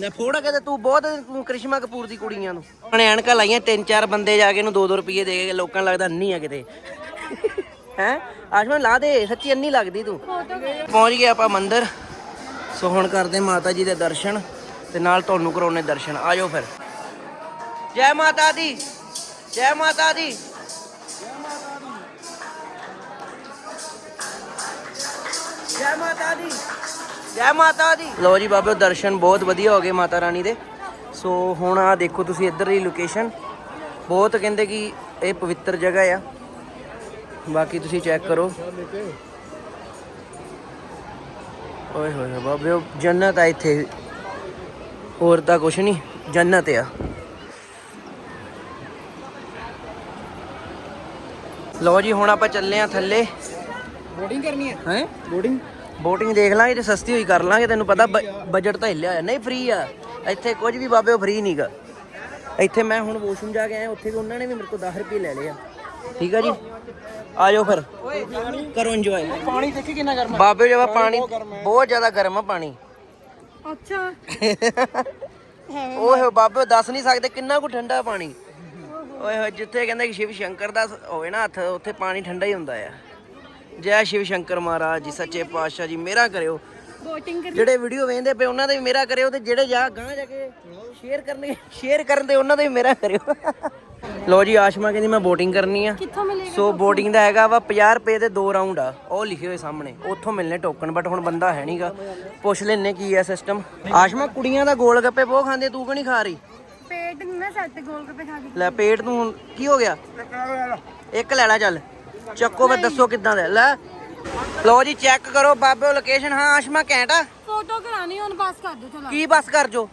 ਨਾ ਫੋੜਾ ਕਹਿੰਦਾ ਤੂੰ ਬਹੁਤ ਕ੍ਰਿਸ਼ਮਾ ਕਪੂਰ ਦੀ ਕੁੜੀਆਂ ਨੂੰ। ਉਹਨੇ ਐਨਕਾਂ ਲਾਈਆਂ, ਤਿੰਨ ਚਾਰ ਬੰਦੇ ਜਾ ਕੇ ਇਹਨੂੰ 2-2 ਰੁਪਏ ਦੇ ਕੇ ਲੋਕਾਂ ਨੂੰ ਲੱਗਦਾ ਅੰਨੀ ਆ ਕਿਤੇ। ਹੈ? ਆਸ਼ਮਨ ਲਾ ਦੇ, ਸੱਚੀ ਅੰਨੀ ਲੱਗਦੀ ਤੂੰ। ਪਹੁੰਚ ਗਏ ਆਪਾਂ ਮੰਦਿਰ। ਸੋ ਹੁਣ ਕਰਦੇ ਮਾਤਾ ਜੀ ਦੇ ਦਰਸ਼ਨ ਤੇ ਨਾਲ ਤੁਹਾਨੂੰ ਕਰਾਉਣੇ ਦਰਸ਼ਨ। ਆਜੋ ਫਿਰ। ਜੈ ਮਾਤਾ ਦੀ, ਜੈ ਮਾਤਾ ਦੀ। ਜੈ ਮਾਤਾ ਦੀ। ਜੈ ਮਾਤਾ ਦੀ। ਲੋ ਜੀ ਬਾਬੇ ਦਰਸ਼ਨ ਬਹੁਤ ਵਧੀਆ ਹੋ ਗਏ ਮਾਤਾ ਰਾਣੀ ਦੇ। ਸੋ ਹੁਣ ਆ ਦੇਖੋ ਤੁਸੀਂ ਇੱਧਰ ਦੀ ਲੋਕੇਸ਼ਨ ਬਹੁਤ ਕਹਿੰਦੇ ਕਿ ਇਹ ਪਵਿੱਤਰ ਜਗ੍ਹਾ ਆ। ਬਾਕੀ ਤੁਸੀਂ ਚੈੱਕ ਕਰੋ। ਓਏ ਹੋਏ ਹੋਏ ਬਾਬੇ ਜੰਨਤ ਆ ਇੱਥੇ। ਹੋਰ ਤਾਂ ਕੁਛ ਨਹੀਂ ਜੰਨਤ ਆ। ਲੋ ਜੀ ਹੁਣ ਆਪਾਂ ਚੱਲੇ ਆ ਥੱਲੇ। ਬੋਰਡਿੰਗ ਕਰਨੀ ਹੈ? ਹੈ? ਬੋਰਡਿੰਗ ਬੋਟਿੰਗ ਦੇਖ ਲਾਂਗੇ ਤੇ ਸਸਤੀ ਹੋਈ ਕਰ ਲਾਂਗੇ ਤੈਨੂੰ ਪਤਾ ਬਜਟ ਤਾਂ ਹਿੱਲਿਆ ਹੋਇਆ। ਨਹੀਂ ਫ੍ਰੀ ਆ। ਇੱਥੇ ਕੁਝ ਵੀ ਬਾਬੇ ਫ੍ਰੀ ਨਹੀਂਗਾ ਇੱਥੇ ਮੈਂ ਹੁਣ ਵਾਸ਼ਰੂਮ ਜਾ ਕੇ ਆਇਆ ਉੱਥੇ ਵੀ ਉਹਨਾਂ ਨੇ ਵੀ ਮੇਰੇ ਕੋਲ 10 ਰੁਪਏ ਲੈ ਲਏ ਆ। ਠੀਕ ਆ ਜੀ? ਆ ਜਾਓ ਫਿਰ। ਕਰੋ ਇੰਜੋਏ ਪਾਣੀ ਦੇਖੀ ਕਿੰਨਾ ਗਰਮ ਬਾਬੇ ਜਵਾ ਪਾਣੀ ਬਹੁਤ ਜ਼ਿਆਦਾ ਗਰਮ ਆ ਪਾਣੀ। ਅੱਛਾ। ਓਏ ਹੋਏ ਬਾਬੇ ਦੱਸ ਨਹੀਂ ਸਕਦੇ ਕਿੰਨਾ ਕੁ ਠੰਡਾ ਪਾਣੀ। ਓਏ ਹੋਏ ਜਿੱਥੇ ਕਹਿੰਦੇ ਕਿ ਸ਼ਿਵ ਸ਼ੰਕਰ ਦਾ ਹੋਵੇ ਨਾ ਹੱਥ ਉੱਥੇ ਪਾਣੀ ਠੰਡਾ ਹੀ ਹੁੰਦਾ ਆ। ਜੈ ਸ਼ਿਵ ਸ਼ੰਕਰ ਮਹਾਰਾਜ ਜੀ ਸੱਚੇ ਪਾਤਸ਼ਾਹ ਜੀ ਮੇਰਾ ਕਰਿਓ। ਜਿਹੜੇ ਵੀਡੀਓ ਵੇਖਦੇ ਪਏ ਉਹਨਾਂ ਦੇ ਵੀ ਮੇਰਾ ਕਰਿਓ ਤੇ ਜਿਹੜੇ ਜਾ ਗਾਂ ਜਾ ਕੇ ਸ਼ੇਅਰ ਕਰਨਗੇ ਸ਼ੇਅਰ ਕਰਨ ਦੇ ਉਹਨਾਂ ਦੇ ਵੀ ਮੇਰਾ ਕਰਿਓ। ਲੋ ਜੀ ਆਸ਼ਮਾ ਕਹਿੰਦੀ ਮੈਂ VOTING ਕਰਨੀ ਆ। ਕਿੱਥੋਂ ਮਿਲੇਗਾ ਸੋ VOTING? ਦਾ ਹੈਗਾ ਵਾ 50 ਰੁਪਏ ਦੇ ਦੋ ਰਾਉਂਡ ਆ। ਉਹ ਲਿਖੇ ਹੋਏ ਸਾਹਮਣੇ ਉੱਥੋਂ ਮਿਲਨੇ ਟੋਕਨ ਬਟ ਹੁਣ ਬੰਦਾ ਹੈ ਨਹੀਂਗਾ ਪੁੱਛ ਲੈਨੇ ਕੀ ਆ ਸਿਸਟਮ ਆਸ਼ਮਾ ਕੁੜੀਆਂ ਦਾ ਗੋਲ ਗੱਪੇ ਬਹੁਤ ਖਾਂਦੇ ਤੂੰ ਕਿਉਂ ਨਹੀਂ ਖਾ ਰਹੀ? ਪੇਟ ਨੂੰ ਨਾ ਸੱਟ ਗੋਲ ਗੱਪੇ ਖਾ ਕੇ। ਲੈ ਪੇਟ ਨੂੰ ਹੁਣ ਕੀ ਹੋ ਗਿਆ? ਇੱਕ ਲੈ ਲੈ ਚੱਲ। ਚੱਕੋ ਫਿਰ ਦੱਸੋ ਕਿੱਦਾਂ ਦਾ ਲੈ। ਲੋ ਜੀ ਚੈੱਕ ਕਰੋ। ਬਾਬੇ ਲੋਕੇਸ਼ਨ ਹਾਂ ਆਸ਼ਮਾ ਘੈਂਟ ਆ। ਫੋਟੋ ਕਰਾਣੀ ਹੁਣ ਬਸ ਕਰ ਦੋ ਚਲੋ। ਕੀ ਬਸ ਕਰ ਜੋ?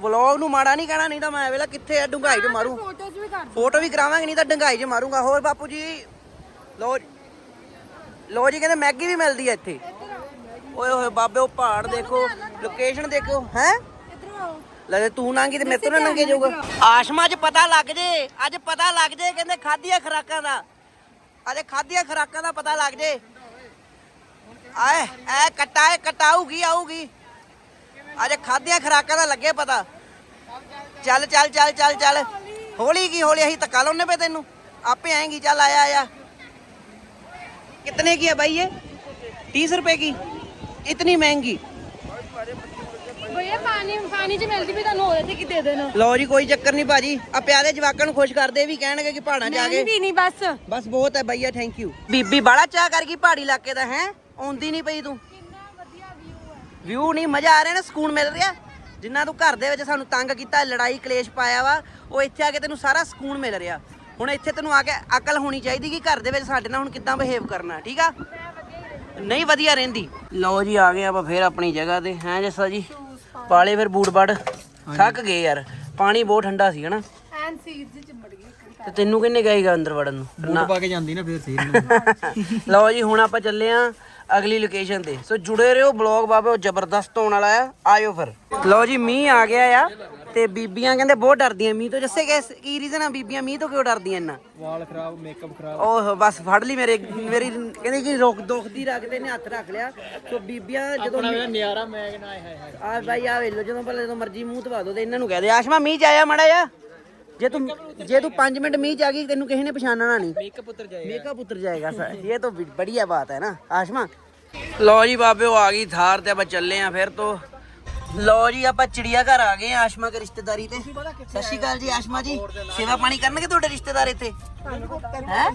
ਵਲੌਗ ਨੂੰ ਮਾੜਾ ਨਹੀਂ ਕਹਿਣਾ ਨਹੀਂ ਤਾਂ ਮੈਂ ਵੇਲਾ ਕਿੱਥੇ ਆ ਡੁੰਗਾਈ 'ਚ ਮਾਰੂ। ਫੋਟੋਜ਼ ਵੀ ਕਰ ਫੋਟੋ ਵੀ ਕਰਾਵਾਂਗੇ ਨਹੀਂ ਤਾਂ ਡੰਗਾਈ 'ਚ ਮਾਰੂੰਗਾ। ਹੋਰ ਬਾਪੂ ਜੀ ਲੋ ਲੋ ਜੀ ਕਹਿੰਦੇ ਮੈਗੀ ਵੀ ਮਿਲਦੀ ਹੈ ਇੱਥੇ। ਓਏ ਹੋਏ ਬਾਬੇ ਉਹ ਪਹਾੜ ਦੇਖੋ। ਲੋਕੇਸ਼ਨ ਦੇਖੋ ਹੈ? ਇਧਰ ਆਓ। ਲੈ ਜੇ ਤੂੰ ਨੰਗੀ ਤੇ ਮੇਰੇ ਤੋਂ ਨਾ ਨੰਗੇ ਜਾਊਗਾ। ਆਸ਼ਮਾ 'ਚ ਪਤਾ ਲੱਗ ਜੇ ਅੱਜ ਪਤਾ ਲੱਗ ਜੇ ਕਹਿੰਦੇ ਖਾਧੀਆਂ ਖਰਾਕਾਂ ਦਾ। ਅੱਜ ਖਾਧੀਆਂ ਖਰਾਕਾਂ ਦਾ ਪਤਾ ਲੱਗ ਜੇ ਆਏ ਐ ਕਟਾਏ ਕਟਾਊਗੀ ਆਊਗੀ ਅੱਜ ਖਾਧੀਆਂ ਖਰਾਕਾਂ ਦਾ ਲੱਗੇ ਪਤਾ ਚੱਲ ਚੱਲ ਚੱਲ ਚੱਲ ਚੱਲ ਹੌਲੀ ਕੀ ਹੌਲੀ ਅਸੀਂ ਧੱਕਾ ਲਾਉਨੇ ਪਏ ਤੈਨੂੰ ਆਪੇ ਆਏਗੀ ਚੱਲ ਆਇਆ ਆਇਆ कितने की है भाई ये तीस रुपए की इतनी महंगी ਭਈਆ ਪਾਣੀ ਪਾਣੀ ਚ ਮਿਲਦੀ ਵੀ ਤੁਹਾਨੂੰ ਹੋਰ ਕਿ ਦੇ ਦੇਣਾ। ਲਓ ਜੀ ਕੋਈ ਚੱਕਰ ਨਹੀਂ ਭਾਜੀ। ਆ ਪਿਆਰੇ ਜਵਾਕਾਂ ਨੂੰ ਖੁਸ਼ ਕਰਦੇ ਵੀ ਕਹਿਣਗੇ ਕਿ ਪਹਾੜਾਂ ਜਾ ਕੇ ਵੀ ਨਹੀਂ ਬਸ। ਬਸ ਬਹੁਤ ਹੈ ਭਈਆ ਥੈਂਕ ਯੂ ਬੀਬੀ ਬਾਲਾ ਚਾਹ ਕਰ ਗਈ ਪਹਾੜੀ ਇਲਾਕੇ ਦਾ ਹੈ? ਆਉਂਦੀ ਨਹੀਂ ਪਈ ਤੂੰ। ਵਿਊ ਨਹੀਂ ਮਜ਼ਾ ਆ ਰਿਹਾ ਨਾ ਸਕੂਨ ਮਿਲ ਰਿਹਾ। ਜਿੰਨਾ ਤੂੰ ਘਰ ਦੇ ਵਿੱਚ ਸਾਨੂੰ ਤੰਗ ਕੀਤਾ ਲੜਾਈ ਕਲੇਸ਼ ਪਾਇਆ ਵਾ ਉਹ ਇੱਥੇ ਆ ਕੇ ਤੈਨੂੰ ਸਾਰਾ ਸਕੂਨ ਮਿਲ ਰਿਹਾ। ਹੁਣ ਇੱਥੇ ਤੈਨੂੰ ਆ ਕੇ ਅਕਲ ਹੋਣੀ ਚਾਹੀਦੀ ਕਿ ਘਰ ਦੇ ਵਿੱਚ ਸਾਡੇ ਨਾਲ ਹੁਣ ਕਿੱਦਾਂ ਬਿਹੇਵ ਕਰਨਾ ਠੀਕ ਆ? ਨਹੀਂ ਵਧੀਆ ਰਹਿੰਦੀ। ਲਓ ਜੀ ਆ ਗਏ ਆਪਾਂ ਫੇਰ ਆਪਣੀ ਜਗ੍ਹਾ ਤੇ ਹੈ ਜੱਸਾ ਜੀ? ਪਾਲੇ ਫਿਰ ਬੂਟ ਬਾੜ। ਥੱਕ ਗਏ ਯਾਰ। ਪਾਣੀ ਬਹੁਤ ਠੰਡਾ ਸੀ ਹਨਾ? ਐਨ ਸੀਜ਼ ਚ ਚਿੰਬੜ ਗਈ ਤੇ ਤੈਨੂੰ ਕਿੰਨੇ ਕਹੇਗਾ ਅੰਦਰ ਵੜਨ ਨੂੰ? ਬੂਟ ਪਾ ਕੇ ਜਾਂਦੀ ਨਾ ਫੇਰ ਸਹੀ ਲਓ ਜੀ ਹੁਣ ਆਪਾਂ ਚੱਲੇ ਆ ਅਗਲੀ ਲੋਕੇਸ਼ਨ ਤੇ। ਸੋ ਜੁੜੇ ਰਹੋ ਬਲੌਗ ਬਾਬੇ ਉਹ ਜ਼ਬਰਦਸਤ ਹੋਣ ਵਾਲਾ ਆ। ਆਇਓ ਫਿਰ। ਲਓ ਜੀ ਮੀਂਹ ਆ ਗਿਆ ਆ। ਤੇ ਬੀਬੀਆਂ ਕਹਿੰਦੇ ਬਹੁਤ ਡਰਦੀਆਂ ਮੀਂਹ ਤੋਂ। ਜੱਸੇ ਕਿਸ- ਕੀ ਰੀਜ਼ਨ ਆ ਬੀਬੀਆਂ ਮੀਂਹ ਤੋਂ ਕਿਉਂ ਡਰਦੀਆਂ ਇੰਨਾ? ਵਾਲ ਖਰਾਬ ਮੇਕਅਪ ਖਰਾਬ। ਉਹ ਬਸ ਫੜ ਲਈ ਮੇਰੇ ਮੇਰੀ ਕਹਿੰਦੀ ਕਿ ਰੋਕ ਦੁਖਦੀ ਰੱਖਦੇ ਨੇ ਹੱਥ ਰੱਖ ਲਿਆ। ਸੋ ਬੀਬੀਆਂ ਜਦੋਂ ਮੇਰਾ ਨਿਆਰਾ ਮੈਂ ਕਿਹਾ ਹਾਏ ਹਾਏ। ਆ ਬਾਈ ਆ ਵੇਲੋ ਜਦੋਂ ਪਹਿਲੇ ਜਦੋਂ ਮਰਜ਼ੀ ਮੂੰਹ ਧਵਾ ਦੋ ਤੇ ਇਹਨਾਂ ਨੂੰ ਕਹਿ ਦੇ। ਆਸ਼ਮਾ ਮੀਂਹ ਚ ਮੜਾ ਜਾ ਜੇ ਤੂੰ ਜੇ ਤੂੰ 5 ਮਿੰਟ ਮੀਂਹ ਚ ਆ ਗਈ ਤੈਨੂੰ ਕਿਸੇ ਨੇ ਪਛਾਣਨਾ ਨਹੀਂ। ਮੇਕਅਪ ਉਤਰ ਜਾਏ ਮੇਕਅप ਉਤਰ ਜਾਏਗਾ ਸਰ ਇਹ ਤਾਂ ਬੜੀਆ ਬਾਤ ਹੈ ਨਾ। ਆਸ਼ਮਾ। ਲੋ ਜੀ ਬਾਬੇ ਉਹ ਆ ਗਈ ਥਾਰ ਤੇ ਆਪਾਂ ਚੱਲੇ ਆ ਫਿਰ ਤੋਂ। ਲਓ ਜੀ ਆਪਾਂ ਚਿੜੀਆ ਘਰ ਆ ਗਏ ਆ ਆਸ਼ਮਾ ਕੇ ਰਿਸ਼ਤੇਦਾਰੀ ਤੇ। ਸਤਿ ਸ਼੍ਰੀ ਅਕਾਲ ਜੀ ਆਸ਼ਮਾ ਜੀ। ਸੇਵਾ ਪਾਣੀ ਕਰਨਗੇ ਤੁਹਾਡੇ ਰਿਸ਼ਤੇਦਾਰ ਇੱਥੇ? ਹੈ?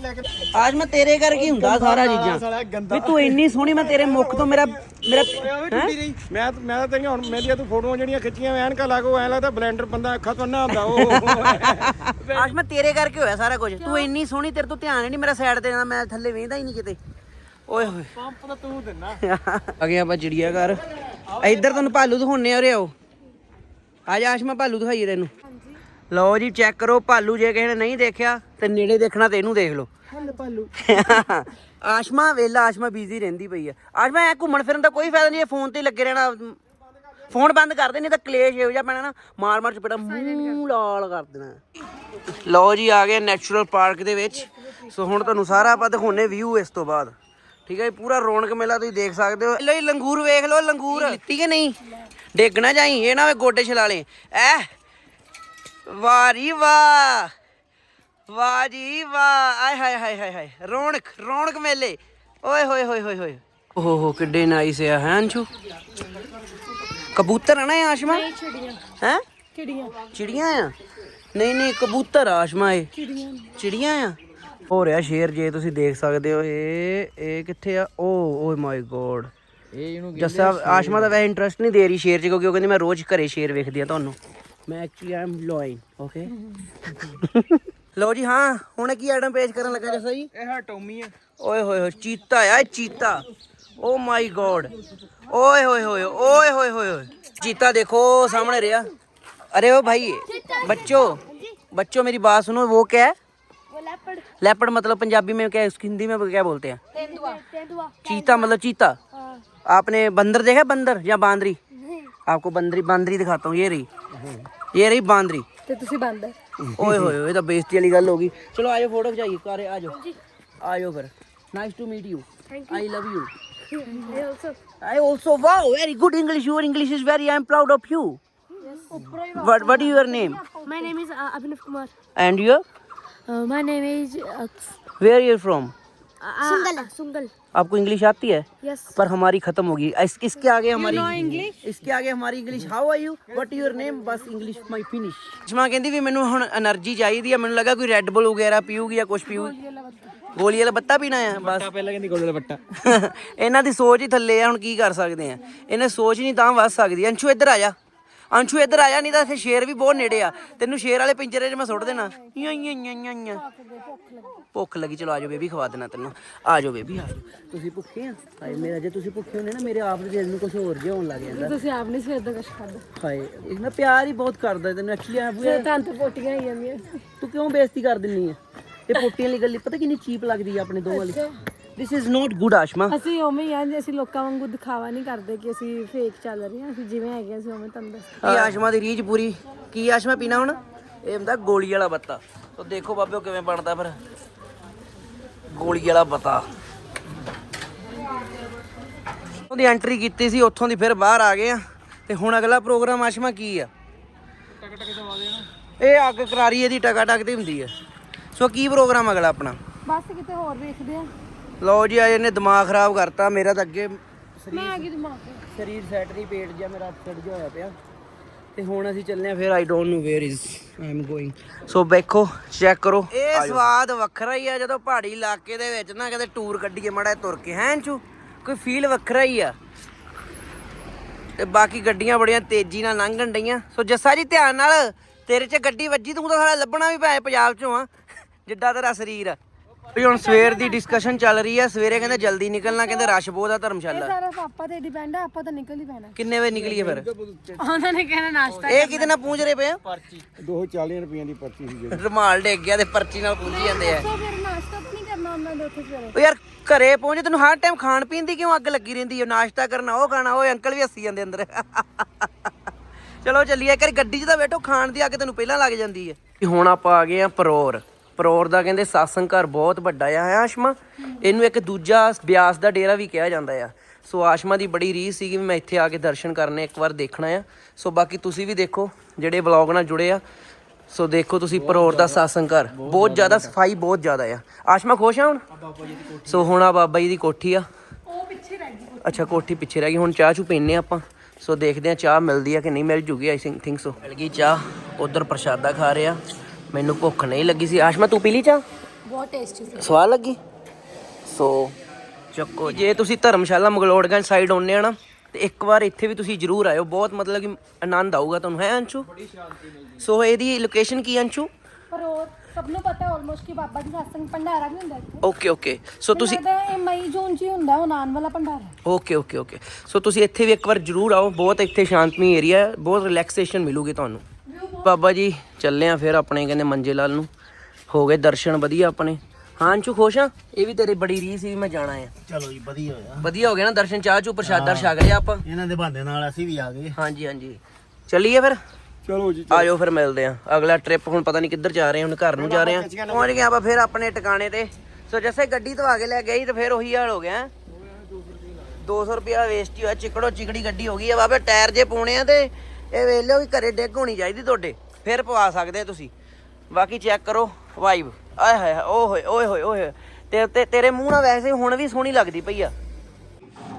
ਲੈ ਕੇ ਆਸ਼ਮਾ ਤੇਰੇ ਕਰਕੇ ਹੀ ਹੁੰਦਾ ਸਾਰਾ ਚੀਜ਼ਾਂ। ਗੰਦਾ। ਵੀ ਤੂੰ ਇੰਨੀ ਸੋਹਣੀ ਮੈਂ ਤੇਰੇ ਮੁਖ ਤੋਂ ਮੇਰਾ ਮੇਰਾ ਰਹੀ। ਮੈਂ ਮੈਂ ਤਾਂ ਤੇਰੀਆਂ ਹੁਣ ਮੇਰੀਆਂ ਤੂੰ ਫੋਟੋਆਂ ਜਿਹੜੀਆਂ ਖਿੱਚੀਆਂ ਐਨਕਾਂ ਲਾਗੋ ਐ ਲੱਗਦਾ ਬਲੈਂਡਰ ਬੰਦਾ ਅੱਖਾਂ ਤੋਂ ਨਾ ਹੁੰਦਾ ਉਹ। ਆਸ਼ਮਾ ਤੇਰੇ ਕਰਕੇ ਹੋਇਆ ਸਾਰਾ ਕੁਝ? ਤੂੰ ਇੰਨੀ ਸੋਹਣੀ ਤੇਰੇ ਤੋਂ ਧਿਆਨ ਹੀ ਨਹੀਂ ਮੇਰਾ ਸਾਈਡ ਤੇ ਜਾਂਦਾ ਮੈਂ ਥੱਲੇ ਵੇਂਦਾ ਹੀ ਨਹੀਂ ਕਿਤੇ। ਓਏ ਹੋਏ। ਪੰਪ ਤਾਂ ਤੂੰ ਦਿੰਨਾ। ਆ ਗਏ ਆਪਾਂ ਚਿੜੀਆ ਘਰ। ਇੱਧਰ ਤੁਹਾਨੂੰ ਭਾਲੂ ਦਿਖਾਉਣੇ ਆ ਉਰੇ ਆਓ। ਆ ਜਾ ਆਸ਼ਮਾ ਭਾਲੂ ਦਿਖਾਈਏ ਤੈਨੂੰ। ਲਓ ਜੀ ਚੈੱਕ ਕਰੋ ਭਾਲੂ ਜੇ ਕਿਸੇ ਨੇ ਨਹੀਂ ਦੇਖਿਆ ਤੇ ਨੇੜੇ ਦੇਖਣਾ ਤੇ ਇਹਨੂੰ ਦੇਖ ਲਓ। ਹੱਲ ਪਾਲੂ ਆਸ਼ਮਾ ਵੇਲਾ ਆਸ਼ਮਾ ਬਿਜ਼ੀ ਰਹਿੰਦੀ ਪਈ ਆ। ਆਸ਼ਮਾ ਐ ਘੁੰਮਣ ਫਿਰਨ ਦਾ ਕੋਈ ਫਾਇਦਾ ਨਹੀਂ ਇਹ ਫੋਨ ਤੇ ਲੱਗੇ ਰਹਿਣਾ। ਫੋਨ ਬੰਦ ਕਰ ਦੇ ਨਹੀਂ ਤਾਂ ਕਲੇਸ਼ ਇਹੋ ਜਿਹਾ ਪੈਣਾ ਨਾ। ਮਾਰ ਮਾਰ ਚਪੇੜਾ ਮੂੰਹ ਲਾਲ ਕਰ ਦੇਣਾ। ਲਓ ਜੀ ਆ ਗਏ ਨੈਚੁਰਲ ਪਾਰਕ ਦੇ ਵਿੱਚ। ਸੋ ਹੁਣ ਤੁਹਾਨੂੰ ਸਾਰਾ ਆਪਾਂ ਦਿਖਾਉਨੇ ਵਿਊ ਇਸ ਤੋਂ ਬਾਅਦ। ਠੀਕ ਹੈ ਜੀ ਪੂਰਾ ਰੌਣਕ ਮੇਲਾ ਤੁਸੀਂ ਦੇਖ ਸਕਦੇ ਹੋ। ਲੋ ਜੀ ਲੰਗੂਰ ਵੇਖ ਲਓ ਲੰਗੂਰ। ਠੀਕ ਹੈ ਨਹੀਂ? ਡੇਗ ਨਾ ਜਾਈ ਇਹ ਨਾ ਵੇ ਗੋਡੇ ਛਲਾਲੇ ਐ ਜੀ ਵਾਹ। ਵਾਹ ਜੀ ਵਾਹ। ਆਏ ਹਾਏ ਹਾਏ ਹਾਏ ਹਾਏ। ਰੌਣਕ ਰੌਣਕ ਮੇਲੇ। ਓਏ ਹੋਏ ਹੋਏ ਹੋਏ ਹੋਏ। ਓਹ ਹੋ ਕਿੱਡੇ ਨਾਈਸ ਆ ਹੈ ਅੰਸ਼ੂ? ਕਬੂਤਰ ਆ ਨਾ ਇਹ ਆਸ਼ਮਾ? ਚਿੜੀਆਂ। ਹੈ? ਚਿੜੀਆਂ। ਚਿੜੀਆਂ ਆ? ਨਹੀਂ ਨਹੀਂ ਕਬੂਤਰ ਆ ਆਸ਼ਮਾ ਇਹ। ਚਿੜੀਆਂ। ਚਿੜੀਆਂ ਆ? ਹੋ ਰਿਹਾ ਸ਼ੇਰ ਜੇ ਤੁਸੀਂ ਦੇਖ ਸਕਦੇ ਹੋ ਇਹ ਇਹ ਕਿੱਥੇ ਆ ਓ ਓ ਮਾਈ ਗੋਡ ਇਹ ਇਹਨੂੰ ਜੱਸਾ ਆਸ਼ਮਾ ਦਾ ਵੈਸੇ ਇੰਟਰਸਟ ਨਹੀਂ ਦੇ ਰਹੀ ਸ਼ੇਰ 'ਚ ਕਿਉਂਕਿ ਉਹ ਕਹਿੰਦੀ ਮੈਂ ਰੋਜ਼ ਘਰੇ ਸ਼ੇਰ ਵੇਖਦੀ ਆ ਤੁਹਾਨੂੰ ਮੈਂ ਐਕਚੁਅਲੀ ਆਮ ਲੋਇਨ ਓਕੇ ਲਓ ਜੀ ਹਾਂ ਹੁਣ ਕੀ ਆਈਟਮ ਪੇਸ਼ ਕਰਨ ਲੱਗਾ ਜੱਸਾ ਜੀ ਇਹ ਹਾ ਟੋਮੀ ਆ ਓਏ ਹੋਏ ਹੋਏ ਚੀਤਾ ਆ ਇਹ ਚੀਤਾ ਓ ਮਾਈ ਗੋਡ ਓਏ ਹੋਏ ਹੋਏ ਓਏ ਹੋਏ ਹੋਏ ਹੋਏ चीता देखो सामने रिया अरे ओ भाई बच्चों बच्चों मेरी बात सुनो वो क्या है वो लेपर्ड लेपर्ड मतलब पंजाबी में क्या है उसकी हिंदी में क्या बोलते हैं तेंदुआ तेंदुआ चीता मतलब चीता हाँ आपने बंदर देखा है? बंदर या बांदरी नहीं आपको बंदरी बांदरी दिखाता हूँ ये रही ये रही बांदरी ਤੇ ਤੁਸੀਂ ਬੰਦ ਹੈ ਓਏ ਹੋਏ ਹੋਏ ਇਹ ਤਾਂ ਬੇਇੱਜ਼ਤੀ ਵਾਲੀ ਗੱਲ ਹੋ ਗਈ ਚਲੋ ਆਜੋ ਫੋਟੋ ਖਿਚਾਈਏ ਕਾਰੇ ਆਜੋ ਆਜੋ ਫਿਰ nice to meet you I love you ਇਹ also I also wow very good English. Your English is very. I'm proud of you. What What is your name my name is Abhinav Kumar and your Uh, my name is Aks. Where are you from? सुंगल सुंगल आपको English आती है yes पर हमारी खत्म होगी इस, इसके आगे हमारी ਇੰਗਲਿਸ਼ इसके आगे हमारी English how are you what your name बस इंग्लिश माय फिनिश ਜਮਾ ਕਹਿੰਦੀ ਵੀ ਮੈਨੂੰ ਹੁਣ એનર્ਜੀ ਚਾਹੀਦੀ ਆ ਮੈਨੂੰ ਲੱਗਾ ਕੋਈ ਰੈੱਡ ਬੁੱਲ ਵਗੈਰਾ ਪੀਊਗੀ ਜਾਂ ਕੁਝ ਪੀਊਗੀ ਗੋਲੀ ਵਾਲਾ ਬੱਤਾ ਪੀਣਾ ਆ ਬਸ ਪਹਿਲਾਂ ਕਹਿੰਦੀ ਗੋਲੀ ਵਾਲਾ ਬੱਟਾ ਇਹਨਾਂ ਦੀ ਸੋਚ ਹੀ ਥੱਲੇ ਆ ਹੁਣ ਕੀ ਕਰ ਸਕਦੇ ਆ ਇਹਨੇ ਸੋਚ ਨਹੀਂ ਤਾਂ ਵੱਧ ਸਕਦੀ ਅੰਸ਼ੂ ਇੱਧਰ ਆ ਜਾ ਅੰਸ਼ੂ ਇੱਧਰ ਆ ਜਾ ਨਹੀਂ ਤਾਂ ਇੱਥੇ ਸ਼ੇਰ ਵੀ ਬਹੁਤ ਨੇੜੇ ਆ। ਤੈਨੂੰ ਸ਼ੇਰ ਵਾਲੇ ਪਿੰਜਰੇ 'ਚ ਮੈਂ ਸੁੱਟ ਦੇਣਾ। ਇਆਂ ਇਆਂ ਇਆਂ ਇਆਂ ਇਆਂ ਭੁੱਖ ਲੱਗੀ ਚਲੋ ਆਜੋ ਬੇਬੀ ਖਵਾ ਦੇਣਾ ਤੈਨੂੰ। ਆਜੋ ਬੇਬੀ ਆਜੋ ਤੁਸੀਂ ਭੁੱਖੇ ਆ? ਹਾਏ ਮੇਰਾ ਜੇ ਤੁਸੀਂ ਭੁੱਖੇ ਹੁੰਦੇ ਨਾ ਮੇਰੇ ਆਪ ਦੇ ਦਿਲ ਨੂੰ ਕੁਝ ਹੋਰ ਜਿਹਾ ਹੋਣ ਲੱਗ ਜਾਂਦਾ। ਤੁਸੀਂ ਆਪ ਨਹੀਂ ਸਵੇਰ ਦਾ ਕੁਛ ਖਾਦਾ ਹਾਏ ਇਹ ਨਾ ਪਿਆਰ ਹੀ ਬਹੁਤ ਕਰਦਾ ਤੈਨੂੰ ਐਕਚੁਅਲੀ ਆ ਬੂਆ ਤਾਂ ਤਾਂ ਪੋਟੀਆਂ ਹੀ ਜਾਂਦੀਆਂ ਤੂੰ ਕਿਉਂ ਬੇਇੱਜ਼ਤੀ ਕਰ ਦਿੰਨੀ ਆ? ਇਹ ਪੋਟੀਆਂ ਵਾਲੀ ਗੱਲ ਪਤਾ ਕਿੰਨੀ ਚੀਪ ਲੱਗਦੀ ਆ ਆਪਣੇ ਦੋਵਾਂ ਲਈ ਦਿਸ ਇਜ਼ ਨਾਟ ਗੁੱਡ ਆਸ਼ਮਾ ਅਸੀਂ ਉਵੇਂ ਹੀ ਆ ਜੇ ਅਸੀਂ ਲੋਕਾਂ ਵਾਂਗੂ ਦਿਖਾਵਾ ਨਹੀਂ ਕਰਦੇ ਕਿ ਅਸੀਂ ਫੇਕ ਚੱਲ ਰਹੇ ਹਾਂ ਅਸੀਂ ਜਿਵੇਂ ਹੈਗੇ ਅਸੀਂ ਉਵੇਂ ਤੁਹਾਨੂੰ ਦੱਸ ਕੀ ਆਸ਼ਮਾ ਦੀ ਰੀਝ ਪੂਰੀ? ਕੀ ਆਸ਼ਮਾ ਪੀਣਾ ਹੁਣ? ਇਹ ਹੁੰਦਾ ਗੋਲੀ ਵਾਲਾ ਬੱਤਾ। ਤੋ ਦੇਖੋ ਬਾਬਿਓ ਕਿਵੇਂ ਬਣਦਾ ਫਿਰ। ਗੋਲੀ ਵਾਲਾ ਬੱਤਾ। ਉਹਦੀ ਐਂਟਰੀ ਕੀਤੀ ਸੀ ਉੱਥੋਂ ਦੀ ਫਿਰ ਬਾਹਰ ਆ ਗਏ ਆ। ਤੇ ਹੁਣ ਅਗਲਾ ਪ੍ਰੋਗਰਾਮ ਆਸ਼ਮਾ ਕੀ ਆ? ਇਹ ਅੱਗ ਕਰਾਰੀ ਇਹਦੀ ਟਕਾ ਟਕ ਦੀ ਹੁੰਦੀ ਹੈ ਸੋ ਕੀ ਪ੍ਰੋਗਰਾਮ ਅਗਲਾ ਆਪਣਾ? ਬਸ ਕਿਤੇ ਹੋਰ ਵੇਖਦੇ ਆ। ਲਓ ਜੀ ਅੱਜ ਇਹਨੇ ਦਿਮਾਗ ਖਰਾਬ ਕਰਤਾ ਮੇਰਾ ਤਾਂ ਅੱਗੇ ਮੈਂ ਆ ਗਈ ਦਿਮਾਗ ਤੇ। ਸਰੀਰ ਸੈਟ ਨਹੀਂ ਪੇਟ ਜਿਹਾ ਮੇਰਾ ਅਪਸੈਟ ਜਿਹਾ ਹੋਇਆ ਪਿਆ। ਤੇ ਹੁਣ ਅਸੀਂ ਚੱਲਨੇ ਆ ਫਿਰ I don't know where is I am going so ਵੇਖੋ ਚੈੱਕ ਕਰੋ। ਇਹ ਸਵਾਦ ਵੱਖਰਾ ਹੀ ਆ ਜਦੋਂ ਪਹਾੜੀ ਇਲਾਕੇ ਦੇ ਵਿੱਚ ਨਾ ਕਦੇ ਟੂਰ ਕੱਢੀਏ ਮੜਾ ਤੁਰ ਕੇ ਹੈਂ ਚੂ? ਕੋਈ ਫੀਲ ਵੱਖਰਾ ਹੀ ਆ। ਤੇ ਬਾਕੀ ਗੱਡੀਆਂ ਬੜੀਆਂ ਤੇਜ਼ੀ ਨਾਲ ਲੰਘਣ ਡਈਆਂ। ਸੋ ਜੱਸਾ ਜੀ ਧਿਆਨ ਨਾਲ ਤੇਰੇ 'ਚ ਗੱਡੀ ਵੱਜੀ ਤੂੰ ਤਾਂ ਸਾਲਾ ਲੱਭਣਾ ਵੀ ਪੈ ਪੰਜਾਬ 'ਚੋਂ ਆ। ਜਿੱਡਾ ਤੇਰਾ ਸਰੀਰ ਆ। ਵੀ ਹੁਣ ਸਵੇਰ ਦੀ ਡਿਸਕਸ਼ਨ ਚੱਲ ਰਹੀ ਆ ਸਵੇਰੇ ਕਹਿੰਦੇ ਜਲਦੀ ਨਿਕਲਣਾ ਕਹਿੰਦੇ ਰਸ਼ ਬਹੁਤ ਆ ਧਰਮਸ਼ਾਲਾ। ਸਾਰਾ ਪਾਪਾ ਤੇ ਡਿਪੈਂਡ ਆ ਆਪਾਂ ਤਾਂ ਨਿਕਲ ਹੀ ਪੈਣਾ। ਕਿੰਨੇ ਵਜੇ ਨਿਕਲੀਏ ਫਿਰ? ਉਹਨਾਂ ਨੇ ਕਹਿਣਾ ਨਾਸ਼ਤਾ ਇਹ ਕਿਤੇ ਨਾਲ ਪੂੰਝ ਰਹੇ ਪਏ ਆ? 240 ਰੁਪਈਆਂ ਦੀ ਪਰਚੀ ਸੀ ਰੁਮਾਲ ਡਿੱਗ ਗਿਆ ਤੇ ਪਰਚੀ ਨਾਲ ਪੂੰਝੀ ਜਾਂਦੇ ਆ। ਤਾਂ ਫਿਰ ਨਾਸ਼ਤਾ ਤਾਂ ਨਹੀਂ ਕਰਨਾ ਉਹਨਾਂ ਦੇ ਉੱਥੇ ਸਵੇਰੇ। ਉਹ ਯਾਰ ਘਰੇ ਪਹੁੰਚੇ ਤੈਨੂੰ ਹਰ ਟਾਈਮ ਖਾਣ ਪੀਣ ਦੀ ਕਿਉਂ ਅੱਗ ਲੱਗੀ ਰਹਿੰਦੀ ਹੈ ਨਾਸ਼ਤਾ ਕਰਨਾ ਉਹ ਖਾਣਾ ਉਹ ਅੰਕਲ ਵੀ ਹੱਸੀ ਜਾਂਦੇ ਅੰਦਰ। ਚਲੋ ਚੱਲੀਏ ਇੱਕ ਵਾਰੀ ਗੱਡੀ 'ਚ ਤਾਂ ਬੈਠੋ ਖਾਣ ਦੀ ਅੱਗ ਤੈਨੂੰ ਪਹਿਲਾਂ ਲੱਗ ਜਾਂਦੀ ਹੈ ਹੁਣ ਆਪਾਂ ਆ ਗਏ ਆ ਪਰੋਰ। ਪਰੋਰ ਦਾ ਕਹਿੰਦੇ ਸਾਸੰਗ ਘਰ ਬਹੁਤ ਵੱਡਾ ਆ ਹੈ ਆਸ਼ਮਾ? ਇਹਨੂੰ ਇੱਕ ਦੂਜਾ ਬਿਆਸ ਦਾ ਡੇਰਾ ਵੀ ਕਿਹਾ ਜਾਂਦਾ ਆ। ਸੋ ਆਸ਼ਮਾ ਦੀ ਬੜੀ ਰੀਸ ਸੀਗੀ ਵੀ ਮੈਂ ਇੱਥੇ ਆ ਕੇ ਦਰਸ਼ਨ ਕਰਨੇ ਇੱਕ ਵਾਰ ਦੇਖਣਾ ਆ। ਸੋ ਬਾਕੀ ਤੁਸੀਂ ਵੀ ਦੇਖੋ ਜਿਹੜੇ ਵਲੌਗ ਨਾਲ ਜੁੜੇ ਆ। ਸੋ ਦੇਖੋ ਤੁਸੀਂ ਪਰੋਰ ਦਾ ਸਾਸੰਗ ਘਰ। ਬਹੁਤ ਜ਼ਿਆਦਾ ਸਫ਼ਾਈ ਬਹੁਤ ਜ਼ਿਆਦਾ ਆ। ਆਸ਼ਮਾ ਖੁਸ਼ ਆ ਹੁਣ? ਸੋ ਹੁਣ ਆ ਬਾਬਾ ਜੀ ਦੀ ਕੋਠੀ ਆ। ਉਹ ਪਿੱਛੇ ਰਹਿ ਗਈ ਅੱਛਾ ਕੋਠੀ ਪਿੱਛੇ ਰਹਿ ਗਈ। ਹੁਣ ਚਾਹ ਚੂ ਪੀਨੇ ਆਪਾਂ। ਸੋ ਦੇਖਦੇ ਆ ਚਾਹ ਮਿਲਦੀ ਆ ਕਿ ਨਹੀਂ ਮਿਲ ਜੂਗੀ ਆਈ ਥਿੰਕ ਸੋ ਮਿਲ ਗਈ ਚਾਹ। ਉਧਰ ਪ੍ਰਸ਼ਾਦਾ ਖਾ ਰਿਹਾ। ਮੈਨੂੰ ਭੁੱਖ ਨਹੀਂ ਲੱਗੀ ਸੀ। ਆਸ਼ਮਾ ਤੂੰ ਪੀ ਲਈ ਚਾਹ? ਬਹੁਤ ਟੇਸਟੀ ਸੀ। ਸਵਾਦ ਲੱਗੀ? ਸੋ ਚੱਕੋ ਜੇ ਤੁਸੀਂ ਧਰਮਸ਼ਾਲਾ ਮਗਲੋੜਗੰਜ ਸਾਈਡ ਆਉਂਦੇ ਆ ਨਾ ਤੇ ਇੱਕ ਵਾਰ ਇੱਥੇ ਵੀ ਤੁਸੀਂ ਜ਼ਰੂਰ ਆਇਓ। ਬਹੁਤ ਮਤਲਬ ਕਿ ਆਨੰਦ ਆਊਗਾ ਤੁਹਾਨੂੰ ਹੈ ਅੰਸ਼ੂ? ਸੋ ਇਹਦੀ ਲੋਕੇਸ਼ਨ ਕੀ ਅੰਸ਼ੂ? ਪਰ ਉਹ ਸਭ ਨੂੰ ਪਤਾ ਆਲਮੋਸਟ ਕਿ ਬਾਬਾ ਜੀ ਸਤਸੰਗ ਭੰਡਾਰਾ ਵੀ ਹੁੰਦਾ ਇੱਥੇ। ਓਕੇ ਓਕੇ ਸੋ ਤੁਸੀਂ ਇਹ ਮਈ ਜੂਨ ਚ ਹੀ ਹੁੰਦਾ ਉਹ ਨਾਨ ਵਾਲਾ ਭੰਡਾਰਾ। ਓਕੇ ਓਕੇ ਓਕੇ ਸੋ ਤੁਸੀਂ ਇੱਥੇ ਵੀ ਇੱਕ ਵਾਰ ਜ਼ਰੂਰ ਆਓ। ਬਹੁਤ ਇੱਥੇ ਸ਼ਾਂਤਮਈ ਏਰੀਆ ਹੈ। ਬਹੁਤ ਰਿਲੈਕਸੇਸ਼ਨ ਮਿਲੂਗੀ ਤੁਹਾਨੂੰ। ਬਾਬਾ ਜੀ ਚੱਲੇ ਆ ਫਿਰ ਆਪਣੇ ਕਹਿੰਦੇ ਮੰਜੇ ਲਾਲ ਨੂੰ। ਹੋ ਗਏ ਦਰਸ਼ਨ ਵਧੀਆ ਆਪਣੇ। ਹਾਂ ਅੰਸ਼ੂ ਖੁਸ਼ ਆ? ਇਹ ਵੀ ਤੇਰੀ ਬੜੀ ਰੀਸ ਸੀ ਮੈਂ ਜਾਣਾ ਆ। ਚਲੋ ਜੀ ਵਧੀਆ ਹੋਇਆ। ਵਧੀਆ ਹੋ ਗਿਆ ਨਾ ਦਰਸ਼ਨ ਚਾਹ ਚੂ ਪ੍ਰਸ਼ਾਦਾ ਛਕ ਲਿਆ ਆਪਾਂ। ਇਹਨਾਂ ਦੇ ਬਹਾਨੇ ਨਾਲ ਅਸੀਂ ਵੀ ਆ ਗਏ। ਹਾਂਜੀ ਹਾਂਜੀ। ਚੱਲੀਏ ਫਿਰ? ਚਲੋ ਜੀ ਆਜੋ ਫਿਰ ਮਿਲਦੇ ਆ। ਅਗਲਾ ਟ੍ਰਿਪ ਹੁਣ ਪਤਾ ਨਹੀਂ ਕਿੱਧਰ ਜਾ ਰਹੇ ਹੁਣ ਘਰ ਨੂੰ ਜਾ ਰਹੇ ਆ। ਪਹੁੰਚ ਗਏ ਆਪਾਂ ਫਿਰ ਆਪਣੇ ਟਿਕਾਣੇ ਤੇ। ਸੋ ਜੈਸੇ ਗੱਡੀ ਧਵਾ ਕੇ ਲੈ ਗਈ ਤੇ ਫਿਰ ਉਹੀ ਹਾਲ ਹੋ ਗਿਆ। ਹੈਂ। 200 ਰੁਪਿਆ ਵੇਸਟ ਹੀ ਹੋਇਆ। ਚਿਕੜੋ ਚਿਕੜੀ ਗੱਡੀ ਹੋ ਗਈ ਆ। ਬਾਬੇ ਟਾਇਰ ਜੇ ਪਾਉਣੇ ਆ ਤੇ ਇਹ ਵੇਖ ਲਿਓ ਵੀ ਘਰੇ ਡਿੱਗ ਹੋਣੀ ਚਾਹੀਦੀ ਤੁਹਾਡੇ। ਫਿਰ ਪਵਾ ਸਕਦੇ ਆ ਤੁਸੀਂ। ਬਾਕੀ ਚੈੱਕ ਕਰੋ ਵਾਈਬ ਆਏ ਹਾਏ ਹਾਏ, ਓਏ ਹੋਏ ਓਏ ਹੋਏ ਓਏ ਹੋਏ। ਤੇ ਤੇ ਤੇਰੇ ਮੂੰਹ ਨਾਲ ਵੈਸੇ ਹੁਣ ਵੀ ਸੋਹਣੀ ਲੱਗਦੀ ਪਈ ਆ।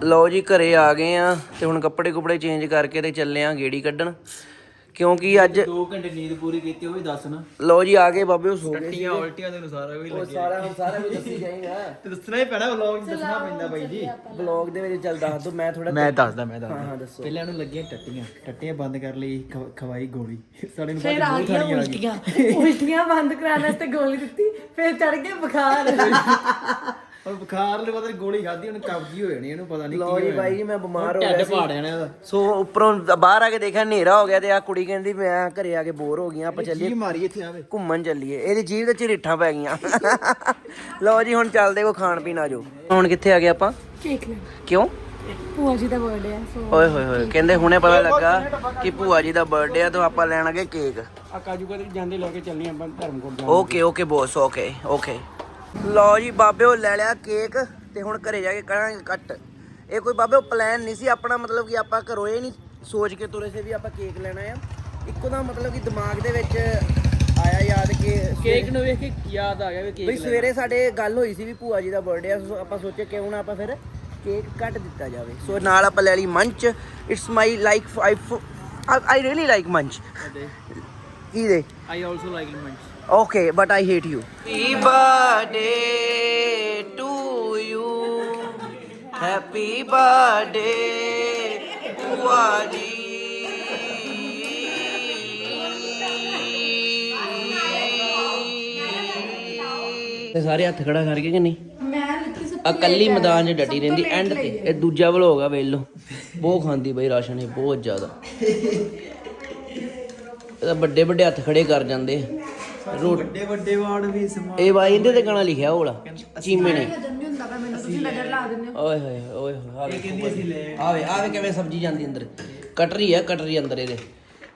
ਲਓ ਜੀ ਘਰੇ ਆ ਗਏ ਆ ਤੇ ਹੁਣ ਕੱਪੜੇ ਕੁਪੜੇ ਚੇਂਜ ਕਰਕੇ ਤੇ ਚੱਲੇ ਆ ਗੇੜੀ ਕੱਢਣ। ਕਿਉਂਕਿ ਅੱਜ 2 ਘੰਟੇ ਨੀਂਦ ਪੂਰੀ ਕੀਤੀ ਉਹ ਵੀ ਦੱਸ ਨਾ। ਲੋ ਜੀ ਆ ਕੇ ਬਾਬੇ ਉਹ ਸੋ ਗਏ ਟੱਟੀਆਂ ਉਲਟੀਆਂ ਤੈਨੂੰ ਸਾਰਾ ਉਹ ਲੱਗਿਆ। ਸਾਰਾ ਹੁਣ ਸਾਰਾ ਕੁਝ ਦੱਸੀ ਜਾਏਗਾ। ਤੇ ਦੱਸਣਾ ਹੀ ਪੈਣਾ ਵਲੌਗ ਦੱਸਣਾ ਪੈਂਦਾ ਬਾਈ ਜੀ। ਵਲੌਗ ਦੇ ਵਿੱਚ ਚੱਲ ਦੱਸ ਦੋ ਮੈਂ ਥੋੜਾ ਮੈਂ ਦੱਸਦਾ ਮੈਂ ਦੱਸਦਾ। ਹਾਂ ਹਾਂ ਦੱਸੋ। ਪਹਿਲਾਂ ਉਹਨੂੰ ਲੱਗੀਆਂ ਟੱਟੀਆਂ ਟੱਟੀਆਂ ਬੰਦ ਕਰ ਲਈ ਖਵ- ਖਵਾਈ ਗੋਲੀ। ਸਾਡੇ ਨੂੰ ਫਿਰ ਬਾਅਦ ਗਈਆਂ ਖਾਣੀਆਂ ਆ ਉਲਟੀਆਂ। ਉਲਟੀਆਂ ਬੰਦ ਕਰਾਉਣ ਵਾਸਤੇ ਗੋਲੀ ਦਿੱਤੀ ਫਿਰ ਚੜ ਕੇ ਬੁਖਾਰ। ਹੁਣ ਬੁਖਾਰ ਲਈ ਪਤਾ ਨੀ ਗੋਲੀ ਖਾਧੀ ਉਹਨੂੰ ਕਬਜੀ ਹੋ ਜਾਣੀ ਇਹਨੂੰ ਪਤਾ ਨਹੀਂ ਲੋ ਜੀ ਬਾਈ ਜੀ ਮੈਂ ਬਿਮਾਰ ਹੋ ਗਿਆ ਢਿੱਡ ਸੀ। ਪਾੜ ਜਾਣਾ ਇਹਦਾ। ਸੋ ਉੱਪਰੋਂ ਬਾਹਰ ਆ ਕੇ ਦੇਖਿਆ ਹਨੇਰਾ ਹੋ ਗਿਆ ਤੇ ਆ ਕੁੜੀ ਕਹਿੰਦੀ ਮੈਂ ਘਰੇ ਆ ਕੇ ਬੋਰ ਹੋ ਗਈ ਆਂ, ਆਪਾਂ ਚੱਲੀਏ ਜੀ ਮਾਰੀ ਇੱਥੇ ਆਵੇ। ਘੁੰਮਣ ਚੱਲੀਏ। ਇਹਦੀ ਜੀਭ ਤੇ ਝਰੀਠਾਂ ਪੈ ਗਈਆਂ। ਲਓ ਜੀ ਹੁਣ ਚੱਲਦੇ ਕੋ ਖਾਣ ਪੀਣ ਆਜੋ ਹੁਣ ਕਿੱਥੇ ਆ ਗਏ ਆਪਾਂ? ਕੇਕ ਲੈ ਕਿਉਂ? ਭੂਆ ਜੀ ਦਾ ਬਰਥਡੇ ਹੈ ਸੋ ਓਏ ਹੋਏ ਹੋਏ ਕਹਿੰਦੇ ਹੁਣੇ ਪਤਾ ਲੱਗਾ ਕਿ ਭੂਆ ਜੀ ਦਾ ਬਰਥਡੇ ਆ ਤਾਂ ਆਪਾਂ ਲੈਣਾਗੇ ਕੇਕ। ਆ ਕਾਜੂ ਕਤਰੀ ਜਾਂਦੇ ਲੈ ਕੇ ਚੱਲਣੀ ਆਪਾਂ Dharamkot okay okay boss okay okay ਲਓ ਜੀ ਬਾਬੇ ਉਹ ਲੈ ਲਿਆ ਕੇਕ ਤੇ ਹੁਣ ਘਰੇ ਜਾ ਕੇ ਕਰਾਂਗੇ ਕੱਟ। ਇਹ ਕੋਈ ਬਾਬੇ ਉਹ ਪਲਾਨ ਨਹੀਂ ਸੀ ਆਪਣਾ ਮਤਲਬ ਕਿ ਆਪਾਂ ਘਰੋਂ ਇਹ ਨਹੀਂ ਸੋਚ ਕੇ ਤੁਰੇ ਸੀ ਵੀ ਆਪਾਂ ਕੇਕ ਲੈਣਾ ਆ। ਇੱਕੋ ਦਾ ਮਤਲਬ ਕਿ ਦਿਮਾਗ ਦੇ ਵਿੱਚ ਆਇਆ ਯਾਦ ਕਿ ਕੇਕ ਨੂੰ ਵੇਖ ਕੇ ਯਾਦ ਆ ਗਿਆ ਵੀ ਬਈ ਸਵੇਰੇ ਸਾਡੇ ਗੱਲ ਹੋਈ ਸੀ ਵੀ ਭੂਆ ਜੀ ਦਾ ਬਰਥਡੇ ਆ ਸੋ ਆਪਾਂ ਸੋਚਿਆ ਕਿਉਂ ਨਾ ਆਪਾਂ ਫਿਰ ਕੇਕ ਕੱਟ ਦਿੱਤਾ ਜਾਵੇ। ਸੋ ਨਾਲ ਆਪਾਂ ਲੈ ਲਈ Munch. It's my like I really like Munch ਕੀ ਦੇ I also like Munch Okay, but I hate you. Happy birthday to you. Happy birthday, Buaji. ਤੇ ਸਾਰੇ ਹੱਥ ਖੜਾ ਕਰਕੇ ਕਿ ਨਹੀਂ ਮੈਂ ਲਿੱਤੀ ਸੀ ਆ ਕੱਲੀ ਮੈਦਾਨ 'ਚ ਡਟੀ ਰਹਿੰਦੀ ਐਂਡ ਤੇ ਇਹ ਦੂਜਾ ਵਲੋਗ ਆ ਵੇਖ ਲਓ ਬਹੁਤ ਖਾਂਦੀ ਬਈ ਰਾਸ਼ਨ ਇਹ ਬਹੁਤ ਜ਼ਿਆਦਾ ਇਹਦਾ ਵੱਡੇ ਵੱਡੇ ਹੱਥ ਖੜੇ ਕਰ ਜਾਂਦੇ ਰੋਟੀ ਵੱਡੇ ਵੱਡੇ ਵਾਰਡ ਵੀ ਸਮਾ ਇਹ ਬਾਈ ਇਹਦੇ ਤੇ ਗਾਣਾ ਲਿਖਿਆ ਹੋਲਾ ਚੀਮੇ ਨੇ। ਨਹੀਂ ਹੁੰਦਾ ਪਰ ਮੈਨੂੰ ਤੁਸੀਂ ਨਜ਼ਰ ਲਾ ਦਿੰਦੇ ਹੋ। ਓਏ ਹੋਏ ਓਏ ਹੋਏ ਆਵੇ ਕਹਿੰਦੀ ਅਸੀਂ ਲੈ ਆਵੇ ਆਵੇ ਕਿਵੇਂ ਸਬਜ਼ੀ ਜਾਂਦੀ ਅੰਦਰ। ਕਟਰੀ ਹੈ ਕਟਰੀ ਅੰਦਰ ਇਹਦੇ।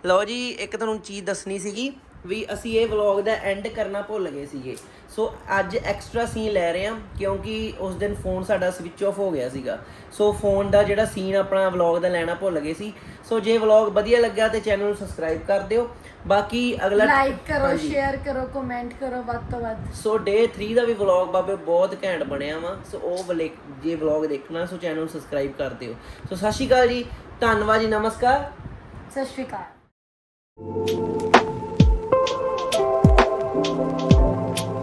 ਲਓ ਜੀ ਇੱਕ ਤੁਹਾਨੂੰ ਚੀਜ਼ ਦੱਸਣੀ ਸੀਗੀ। ਵੀ ਅਸੀਂ ਇਹ ਵਲੌਗ ਦਾ ਐਂਡ ਕਰਨਾ ਭੁੱਲ ਗਏ ਸੀਗੇ। ਸੋ ਅੱਜ ਐਕਸਟਰਾ ਸੀਨ ਲੈ ਰਹੇ ਹਾਂ ਕਿਉਂਕਿ ਉਸ ਦਿਨ ਫੋਨ ਸਾਡਾ ਸਵਿਚ ਆਫ ਹੋ ਗਿਆ ਸੀਗਾ। ਸੋ ਫੋਨ ਦਾ ਜਿਹੜਾ ਸੀਨ ਆਪਣਾ ਵਲੌਗ ਦਾ ਲੈਣਾ ਭੁੱਲ ਗਏ ਸੀ। ਸੋ ਜੇ ਵਲੌਗ ਵਧੀਆ ਲੱਗਾ ਤੇ ਚੈਨਲ ਨੂੰ ਸਬਸਕ੍ਰਾਈਬ ਕਰ ਦਿਓ। ਬਾਕੀ ਅਗਲਾ ਲਾਈਕ ਕਰੋ ਹਾਂਜੀ। ਸ਼ੇਅਰ ਕਰੋ ਕਮੈਂਟ ਕਰੋ ਵੱਧ ਤੋਂ ਵੱਧ। ਸੋ ਡੇ 3 ਦਾ ਵੀ ਵਲੌਗ ਬਾਬੇ ਬਹੁਤ ਘੈਂਟ ਬਣਿਆ ਵਾ। ਸੋ ਉਹ ਵਲੇ ਜੇ ਵਲੌਗ ਦੇਖਣਾ ਸੋ ਚੈਨਲ ਨੂੰ ਸਬਸਕ੍ਰਾਈਬ ਕਰ ਦਿਓ। ਸੋ ਸਤਿ ਸ਼੍ਰੀ ਅਕਾਲ ਜੀ। ਧੰਨਵਾਦ ਜੀ ਨਮਸਕਾਰ। ਸਤਿ ਸ਼੍ਰੀ ਅਕਾਲ। Thank you.